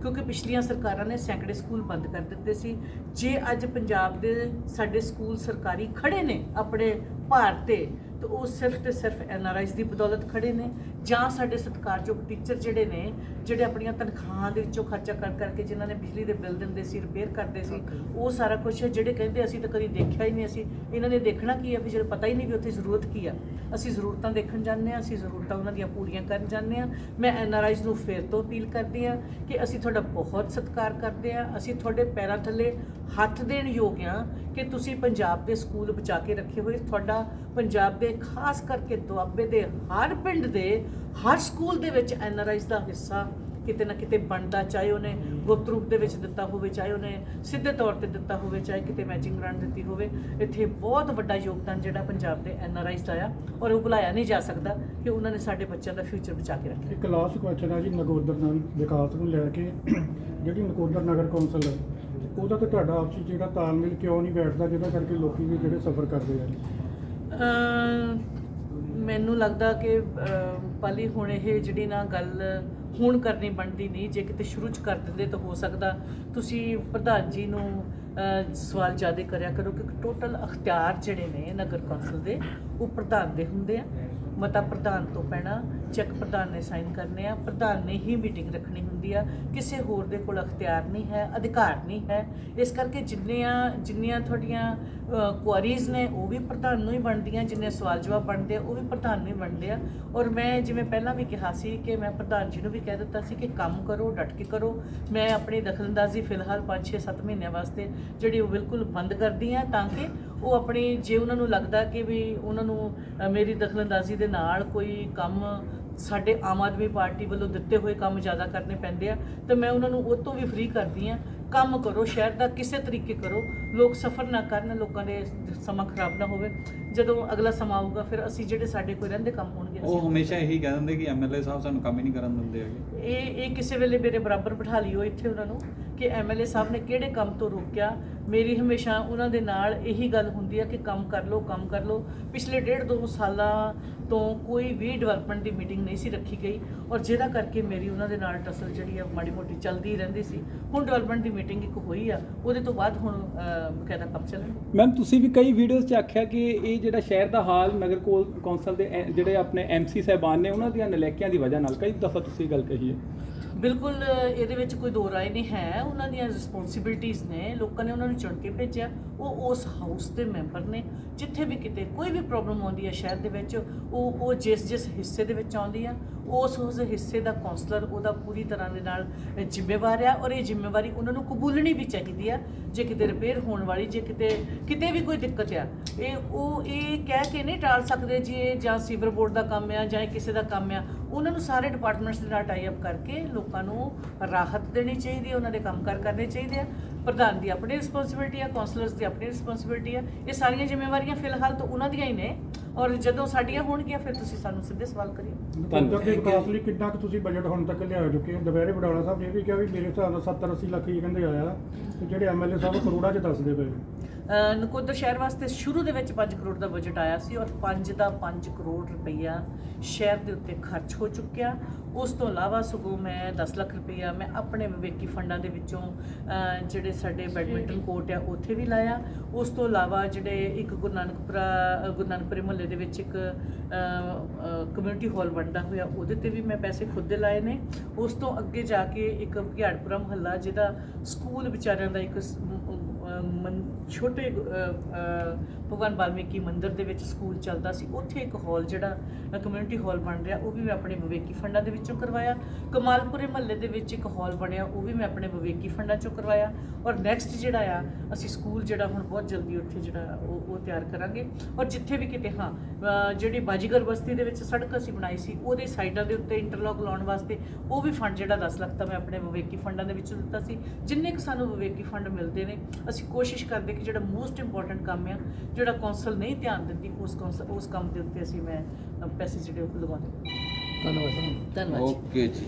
ਕਿਉਂਕਿ ਪਿਛਲੀਆਂ ਸਰਕਾਰਾਂ ਨੇ ਸੈਂਕੜੇ ਸਕੂਲ ਬੰਦ ਕਰ ਦਿੱਤੇ ਸੀ ਜੇ ਅੱਜ ਪੰਜਾਬ ਦੇ ਸਾਡੇ ਸਕੂਲ ਸਰਕਾਰੀ ਖੜੇ ਨੇ ਆਪਣੇ ਭਾਰ ਤੇ ਤਾਂ ਉਹ ਸਿਰਫ ਤੇ ਸਿਰਫ ਐਨਆਰਆਈਜ਼ ਦੀ ਬਦੌਲਤ ਖੜੇ ਨੇ ਜਾਂ ਸਾਡੇ ਸਤਿਕਾਰਯੋਗ ਟੀਚਰ ਜਿਹੜੇ ਨੇ ਜਿਹੜੇ ਆਪਣੀਆਂ ਤਨਖਾਹਾਂ ਦੇ ਵਿੱਚੋਂ ਖਰਚਾ ਕਰ ਕਰਕੇ ਜਿਨ੍ਹਾਂ ਨੇ ਬਿਜਲੀ ਦੇ ਬਿੱਲ ਦਿੰਦੇ ਸੀ ਰਿਪੇਅਰ ਕਰਦੇ ਸੀ ਉਹ ਸਾਰਾ ਕੁਝ ਜਿਹੜੇ ਕਹਿੰਦੇ ਅਸੀਂ ਤਾਂ ਕਦੀ ਦੇਖਿਆ ਹੀ ਨਹੀਂ ਅਸੀਂ ਇਹਨਾਂ ਨੇ ਦੇਖਣਾ ਕੀ ਹੈ ਵੀ ਜਿਹੜਾ ਪਤਾ ਹੀ ਨਹੀਂ ਵੀ ਉੱਥੇ ਜ਼ਰੂਰਤ ਕੀ ਆ। ਅਸੀਂ ਜ਼ਰੂਰਤਾਂ ਦੇਖਣ ਜਾਂਦੇ ਹਾਂ ਅਸੀਂ ਜ਼ਰੂਰਤਾਂ ਉਹਨਾਂ ਦੀਆਂ ਪੂਰੀਆਂ ਕਰਨ ਜਾਂਦੇ ਹਾਂ। ਮੈਂ ਐਨਆਰਆਈਜ਼ ਨੂੰ ਫੇਰ ਤੋਂ ਅਪੀਲ ਕਰਦੀ ਹਾਂ ਕਿ ਅਸੀਂ ਤੁਹਾਡਾ ਬਹੁਤ ਸਤਿਕਾਰ ਕਰਦੇ ਹਾਂ ਅਸੀਂ ਤੁਹਾਡੇ ਪੈਰਾਂ ਥੱਲੇ ਹੱਥ ਦੇਣ ਯੋਗ ਆ ਕਿ ਤੁਸੀਂ ਪੰਜਾਬ ਦੇ ਸਕੂਲ ਬਚਾ ਕੇ ਰੱਖੇ ਹੋਏ। ਤੁਹਾਡਾ ਪੰਜਾਬ ਦੇ ਖਾਸ ਕਰਕੇ ਦੁਆਬੇ ਦੇ ਹਰ ਪਿੰਡ ਦੇ, ਹਰ ਸਕੂਲ ਦੇ ਵਿੱਚ ਐਨਆਰਆਈਜ਼ ਦਾ ਹਿੱਸਾ ਕਿਤੇ ਨਾ ਕਿਤੇ ਬਣਦਾ, ਚਾਹੇ ਉਹਨੇ ਗੁਪਤ ਰੂਪ ਦੇ ਵਿੱਚ ਦਿੱਤਾ ਹੋਵੇ, ਚਾਹੇ ਉਹਨੇ ਸਿੱਧੇ ਤੌਰ ਤੇ ਦਿੱਤਾ ਹੋਵੇ, ਚਾਹੇ ਕਿਤੇ ਮੈਚਿੰਗ ਗ੍ਰਾਂਟ ਦਿੱਤੀ ਹੋਵੇ। ਇੱਥੇ ਬਹੁਤ ਵੱਡਾ ਯੋਗਦਾਨ ਜਿਹੜਾ ਪੰਜਾਬ ਦੇ ਐਨ ਆਰ ਆਈਜ਼ ਦਾ ਆ ਔਰ ਉਹ ਭੁਲਾਇਆ ਨਹੀਂ ਜਾ ਸਕਦਾ ਕਿ ਉਹਨਾਂ ਨੇ ਸਾਡੇ ਬੱਚਿਆਂ ਦਾ ਫਿਊਚਰ ਬਚਾ ਕੇ ਰੱਖਿਆ।
ਇੱਕ ਲਾਸਟ ਕੁਐਸਚਨ ਹੈ ਜੀ ਨਗੋਦਰ ਨਾਲ ਵਿਕਾਸ ਨੂੰ ਲੈ ਕੇ। ਜਿਹੜੀ ਨਗੋਦਰ ਨਗਰ ਕੌਂਸਲ ਹੈ ਉਹਦਾ ਤੇ ਤੁਹਾਡਾ ਆਪਸੀ ਜਿਹੜਾ ਤਾਲਮੇਲ ਕਿਉਂ ਨਹੀਂ ਬੈਠਦਾ ਜਿਹਦਾ ਕਰਕੇ ਲੋਕੀ ਵੀ ਜਿਹੜੇ ਸਫਰ ਕਰਦੇ ਆ?
ਅਮ ਮੈਨੂੰ ਲੱਗਦਾ ਕਿ ਅਮ ਪਾਲੀ ਹੁਣ ਇਹ ਜਿਹੜੀ ਨਾ ਗੱਲ ਹੁਣ ਕਰਨੀ ਬਣਦੀ ਨਹੀਂ ਜੇ ਕਿਤੇ ਸ਼ੁਰੂ ਚ ਕਰ ਦਿੰਦੇ ਤਾਂ ਹੋ ਸਕਦਾ। ਤੁਸੀਂ ਪ੍ਰਧਾਨ ਜੀ ਨੂੰ ਅ, ਸਵਾਲ ਜ਼ਿਆਦਾ ਕਰਿਆ ਕਰੋ ਕਿ ਟੋਟਲ ਅਖਤਿਆਰ ਜਿਹੜੇ ਨੇ ਨਗਰ ਕੌਂਸਲ ਦੇ ਉਹ ਪ੍ਰਧਾਨ ਦੇ ਹੁੰਦੇ ਆ। ਮਤਾ ਪ੍ਰਧਾਨ ਤੋਂ ਪੈਣਾ ਚੈੱਕ ਪ੍ਰਧਾਨ ਨੇ ਸਾਈਨ ਕਰਨੇ ਆ ਪ੍ਰਧਾਨ ਨੇ ਹੀ ਮੀਟਿੰਗ ਰੱਖਣੀ ਹੁੰਦੀ ਆ, ਕਿਸੇ ਹੋਰ ਦੇ ਕੋਲ ਅਖਤਿਆਰ ਨਹੀਂ ਹੈ, ਅਧਿਕਾਰ ਨਹੀਂ ਹੈ। ਇਸ ਕਰਕੇ ਜਿੰਨੀਆਂ ਜਿੰਨੀਆਂ ਤੁਹਾਡੀਆਂ ਕੁਆਰੀਜ਼ ਨੇ, ਉਹ ਵੀ ਪ੍ਰਧਾਨ ਨੂੰ ਹੀ ਬਣਦੀਆਂ, ਜਿੰਨੇ ਸਵਾਲ ਜਵਾਬ ਬਣਦੇ ਆ, ਉਹ ਵੀ ਪ੍ਰਧਾਨ ਨੂੰ ਹੀ ਬਣਦੇ ਆ। ਔਰ ਮੈਂ ਜਿਵੇਂ ਪਹਿਲਾਂ ਵੀ ਕਿਹਾ ਸੀ ਕਿ ਮੈਂ ਪ੍ਰਧਾਨ ਜੀ ਨੂੰ ਵੀ ਕਹਿ ਦਿੱਤਾ ਸੀ ਕਿ ਕੰਮ ਕਰੋ, ਡਟ ਕੇ ਕਰੋ। ਮੈਂ ਆਪਣੀ ਦਖਲਅੰਦਾਜ਼ੀ ਫਿਲਹਾਲ 5-6-7 ਮਹੀਨਿਆਂ ਵਾਸਤੇ ਜਿਹੜੀ ਉਹ ਬਿਲਕੁਲ ਬੰਦ ਕਰਦੀ ਆ, ਤਾਂ ਕਿ ਉਹ ਆਪਣੀ, ਜੇ ਉਹਨਾਂ ਨੂੰ ਲੱਗਦਾ ਕਿ ਵੀ ਉਹਨਾਂ ਨੂੰ ਮੇਰੀ ਦਖਲਅੰਦਾਜ਼ੀ ਦੇ ਨਾਲ ਕੋਈ ਕੰਮ ਸਾਡੇ ਆਮ ਆਦਮੀ ਪਾਰਟੀ ਵੱਲੋਂ ਦਿੱਤੇ ਹੋਏ ਕੰਮ ਜ਼ਿਆਦਾ ਕਰਨੇ ਪੈਂਦੇ ਆ ਤੇ ਮੈਂ ਉਹਨਾਂ ਨੂੰ ਉਹ ਤੋਂ ਵੀ ਫ੍ਰੀ ਕਰਦੀ ਆ। ਕੰਮ ਕਰੋ, ਸ਼ਹਿਰ ਦਾ ਕਿਸੇ ਤਰੀਕੇ ਕਰੋ। ਲੋਕ ਸਫਰ ਨਾ ਕਰਨ ਲੋਕਾਂ ਦੇ ਸਮਾਂ ਖਰਾਬ ਨਾ ਹੋਵੇ। ਜਦੋਂ ਅਗਲਾ ਸਮਾਂ ਆਊਗਾ ਫਿਰ ਅਸੀਂ ਜਿਹੜੇ ਸਾਡੇ ਕੋਈ ਰਹਿੰਦੇ ਕੰਮ ਹੋਣਗੇ
ਉਹ ਹਮੇਸ਼ਾ ਇਹੀ ਕਹਿ ਦਿੰਦੇ ਕਿ ਐਮਐਲਏ ਸਾਹਿਬ ਸਾਨੂੰ ਕੰਮ ਹੀ ਨਹੀਂ ਕਰਨ ਦਿੰਦੇ ਹੈਗੇ।
ਇਹ ਇਹ ਕਿਸੇ ਵੇਲੇ ਮੇਰੇ ਬਰਾਬਰ ਬਿਠਾ ਲਿਓ ਇੱਥੇ ਉਹਨਾਂ ਨੂੰ ਕਿ ਐਮਐਲਏ ਸਾਹਿਬ ਨੇ ਕਿਹੜੇ ਕੰਮ ਤੋਂ ਰੋਕਿਆ। ਮੇਰੀ ਹਮੇਸ਼ਾ ਉਹਨਾਂ ਦੇ ਨਾਲ ਇਹੀ ਗੱਲ ਹੁੰਦੀ ਹੈ ਕਿ ਕੰਮ ਕਰ ਲਓ ਕੰਮ ਕਰ ਲਓ। ਪਿਛਲੇ ਡੇਢ ਦੋ ਸਾਲਾਂ ਤੋਂ ਕੋਈ ਵੀ ਡਿਵੈਲਪਮੈਂਟ ਦੀ ਮੀਟਿੰਗ ਨਹੀਂ ਸੀ ਰੱਖੀ ਗਈ ਔਰ ਜਿਹਦਾ ਕਰਕੇ ਮੇਰੀ ਉਹਨਾਂ ਦੇ ਨਾਲ ਟਸਲ ਜਿਹੜੀ ਆ ਮਾੜੀ ਮੋਟੀ ਚੱਲਦੀ ਰਹਿੰਦੀ ਸੀ। ਹੁਣ ਡਿਵੈਲਪਮੈਂਟ ਦੀ ਮੀਟਿੰਗ ਇੱਕ ਹੋਈ ਆ ਉਹਦੇ ਤੋਂ ਬਾਅਦ ਹੁਣ ਬਕਾਇਦਾ ਕੰਮ ਚੱਲਣ
ਮੈਮ ਤੁਸੀਂ ਵੀ ਕਈ ਵੀਡੀਓਜ਼ 'ਚ ਆਖਿਆ ਕਿ ਇਹ ਜਿਹੜਾ ਸ਼ਹਿਰ ਦਾ ਹਾਲ ਨਗਰ ਕੌ- ਕੌਂਸਲ ਦੇ ਐ- ਜਿਹੜੇ ਆਪਣੇ ਐਮਸੀ ਸਾਹਿਬਾਨ ਨੇ ਉਹਨਾਂ ਦੀਆਂ ਨਲੇਕਿਆਂ ਦੀ ਵਜ੍ਹਾ ਨਾਲ ਕਈ ਦਫਾ ਤੁਸੀਂ ਗੱਲ ਕਹੀ ਹੈ।
ਬਿਲਕੁਲ ਅ, ਇਹਦੇ ਵਿੱਚ ਕੋਈ ਦੋ ਰਾਏ ਨਹੀਂ ਹੈ। ਉਹਨਾਂ ਦੀਆਂ ਰਿਸਪੌਂਸਿਬਿਲਟੀਆਂ ਨੇ। ਲੋਕਾਂ ਨੇ ਉਹਨਾਂ ਨੂੰ ਚੁਣ ਕੇ ਭੇਜਿਆ। ਉਹ ਉਸ ਹਾਊਸ ਦੇ ਮੈਂਬਰ ਨੇ। ਜਿੱਥੇ ਵੀ ਕਿਤੇ ਕੋਈ ਵੀ ਪ੍ਰੋਬਲਮ ਆਉਂਦੀ ਹੈ ਸ਼ਹਿਰ ਦੇ ਵਿੱਚ ਉਹ ਉਹ ਜਿਸ ਜਿਸ ਹਿੱਸੇ ਦੇ ਵਿੱਚ ਆਉਂਦੀ ਆ। ਉਸ ਉਸ ਹਿੱਸੇ ਦਾ ਕਾਉਂਸਲਰ ਉਹਦਾ ਪੂਰੀ ਤਰ੍ਹਾਂ ਦੇ ਨਾਲ ਜ਼ਿੰਮੇਵਾਰ ਆ ਔਰ ਇਹ ਜ਼ਿੰਮੇਵਾਰੀ ਉਹਨਾਂ ਨੂੰ ਕਬੂਲਣੀ ਵੀ ਚਾਹੀਦੀ ਆ, ਜੇ ਕਿਤੇ ਰਿਪੇਅਰ ਹੋਣ ਵਾਲੀ, ਜੇ ਕਿਤੇ ਕਿਤੇ ਵੀ ਕੋਈ ਦਿੱਕਤ ਆ। ਇਹ ਉਹ, ਇਹ ਕਹਿ ਕੇ ਨਹੀਂ ਟਾਲ ਸਕਦੇ ਜੀ ਇਹ ਜਾਂ ਸੀਵਰ ਬੋਰਡ ਦਾ ਕੰਮ ਆ ਜਾਂ ਕਿਸੇ ਦਾ ਕੰਮ ਆ। ਉਹਨਾਂ ਨੂੰ ਸਾਰੇ ਡਿਪਾਰਟਮੈਂਟਸ ਦੇ ਨਾਲ ਟਾਈ ਅਪ ਕਰਕੇ ਲੋਕਾਂ ਨੂੰ ਰਾਹਤ ਦੇਣੀ ਚਾਹੀਦੀ ਹੈ ਉਹਨਾਂ ਦੇ ਕੰਮ ਕਾਰ ਕਰਨੇ ਚਾਹੀਦੇ ਆ। ਪ੍ਰਧਾਨ ਦੀ ਆਪਣੀ ਰਿਸਪੌਂਸਿਬਿਲਟੀ ਆ ਕਾਉਂਸਲਰਸ ਦੀ ਆਪਣੀ ਰਿਸਪੌਂਸਿਬਿਲਟੀ ਆ। ਇਹ ਸਾਰੀਆਂ ਜ਼ਿੰਮੇਵਾਰੀਆਂ ਫਿਲਹਾਲ ਤਾਂ ਉਹਨਾਂ ਦੀਆਂ ਹੀ ਨੇ। ਔਰ ਜਦੋਂ ਸਾਡੀਆਂ ਹੋਣਗੀਆਂ ਫਿਰ ਤੁਸੀਂ ਸਾਨੂੰ ਸਿੱਧੇ ਸਵਾਲ ਕਰਿਓ।
ਨਗੋਦਰ ਦੇ ਵਿਕਾਸ ਲਈ ਕਿੰਨਾ ਕੁ ਤੁਸੀਂ ਬਜਟ ਹੁਣ ਤੱਕ ਲਿਆ ਚੁੱਕੇ ਹੋ? ਦੁਪਹਿਰੇ ਵਡਾਲਾ ਸਾਹਿਬ ਨੇ ਇਹ ਵੀ ਕਿਹਾ ਵੀ ਮੇਰੇ ਹਿਸਾਬ ਨਾਲ 70 80 ਲੱਖ ਹੀ ਕਹਿੰਦੇ ਆਇਆ। ਤੇ ਜਿਹੜੇ ਐਮਐਲਏ ਸਾਹਿਬ ਕਰੋੜਾਂ 'ਚ ਦੱਸਦੇ ਪਏ ਨੇ।
ਨਕੋਦਰ ਸ਼ਹਿਰ ਵਾਸਤੇ ਸ਼ੁਰੂ ਦੇ ਵਿੱਚ 5 ਕਰੋੜ ਦਾ ਬਜਟ ਆਇਆ ਸੀ ਔਰ 5 ਦਾ 5 ਕਰੋੜ ਰੁਪਈਆ ਸ਼ਹਿਰ ਦੇ ਉੱਤੇ ਖਰਚ ਹੋ ਚੁੱਕਿਆ। ਉਸ ਤੋਂ ਇਲਾਵਾ ਸਗੋਂ ਮੈਂ 10 ਲੱਖ ਰੁਪਈਆ ਮੈਂ ਆਪਣੇ ਵਿਵੇਕੀ ਫੰਡਾਂ ਦੇ ਵਿੱਚੋਂ ਜਿਹੜੇ ਸਾਡੇ ਬੈਡਮਿੰਟਨ ਕੋਰਟ ਆ ਉੱਥੇ ਵੀ ਲਾਇਆ। ਉਸ ਤੋਂ ਇਲਾਵਾ ਜਿਹੜੇ ਇੱਕ ਗੁਰੂ ਨਾਨਕਪੁਰਾ ਗੁਰੂ ਨਾਨਕਪੁਰੇ ਮੁਹੱਲੇ ਦੇ ਵਿੱਚ ਇੱਕ ਕਮਿਊਨਿਟੀ ਹਾਲ ਬਣਦਾ ਹੋਇਆ ਉਹਦੇ ਤੇ ਵੀ ਮੈਂ ਪੈਸੇ ਖੁਦ ਦੇ ਲਾਏ ਨੇ। ਉਸ ਤੋਂ ਅੱਗੇ ਜਾ ਕੇ ਇੱਕ ਘਿਆੜਪੁਰਾ ਮੁਹੱਲਾ ਜਿਹਦਾ ਸਕੂਲ ਵਿਚਾਰਿਆਂ ਦਾ ਇੱਕ ਛੋਟੇ ਭਗਵਾਨ ਵਾਲਮੀਕੀ ਮੰਦਿਰ ਦੇ ਵਿੱਚ ਸਕੂਲ ਚੱਲਦਾ ਸੀ, ਉੱਥੇ ਇੱਕ ਹਾਲ ਜਿਹੜਾ ਕਮਿਊਨਿਟੀ ਹਾਲ ਬਣ ਰਿਹਾ, ਉਹ ਵੀ ਮੈਂ ਆਪਣੇ ਵਿਵੇਕੀ ਫੰਡਾਂ ਦੇ ਵਿੱਚੋਂ ਕਰਵਾਇਆ। ਕਮਾਲਪੁਰੇ ਮਹੱਲੇ ਦੇ ਵਿੱਚ ਇੱਕ ਹਾਲ ਬਣਿਆ, ਉਹ ਵੀ ਮੈਂ ਆਪਣੇ ਵਿਵੇਕੀ ਫੰਡਾਂ ਚੋਂ ਕਰਵਾਇਆ। ਔਰ ਨੈਕਸਟ ਜਿਹੜਾ ਆ, ਅਸੀਂ ਸਕੂਲ ਜਿਹੜਾ ਹੁਣ ਬਹੁਤ ਜਲਦੀ ਉੱਥੇ ਜਿਹੜਾ ਉਹ ਉਹ ਤਿਆਰ ਕਰਾਂਗੇ। ਔਰ ਜਿੱਥੇ ਵੀ ਕਿਤੇ, ਹਾਂ ਜਿਹੜੀ ਬਾਜੀਗਰ ਬਸਤੀ ਦੇ ਵਿੱਚ ਸੜਕ ਅਸੀਂ ਬਣਾਈ ਸੀ, ਉਹਦੇ ਸਾਈਡਾਂ ਦੇ ਉੱਤੇ ਇੰਟਰਲੌਕ ਲਾਉਣ ਵਾਸਤੇ ਉਹ ਵੀ ਫੰਡ ਜਿਹੜਾ 10 ਲੱਖ ਤਾਂ ਮੈਂ ਆਪਣੇ ਵਿਵੇਕੀ ਫੰਡਾਂ ਦੇ ਵਿੱਚੋਂ ਦਿੱਤਾ ਸੀ। ਜਿੰਨੇ ਕੁ ਸਾਨੂੰ ਵਿਵੇਕੀ ਫੰਡ ਮਿਲਦੇ ਨੇ, ਅਸੀਂ ਕੋਸ਼ਿਸ਼ ਕਰਦੇ ਕਿ ਜਿਹੜਾ ਮੋਸਟ ਇੰਪੋਰਟੈਂਟ ਕੰਮ ਆ ਜਿਹੜਾ ਕੌਂਸਲ ਨਹੀਂ ਧਿਆਨ ਦਿੰਦੀ ਉਸ ਕੌਂਸਲ ਉਸ ਕੰਮ ਦੇ ਉੱਤੇ ਅਸੀਂ ਮੈਂ ਪੈਸੇ ਜਿਹੜੇ ਉਹ ਲਗਾਉਂਦੇ
ਧੰਨਵਾਦ।
ਧੰਨਵਾਦ
ਓਕੇ ਜੀ।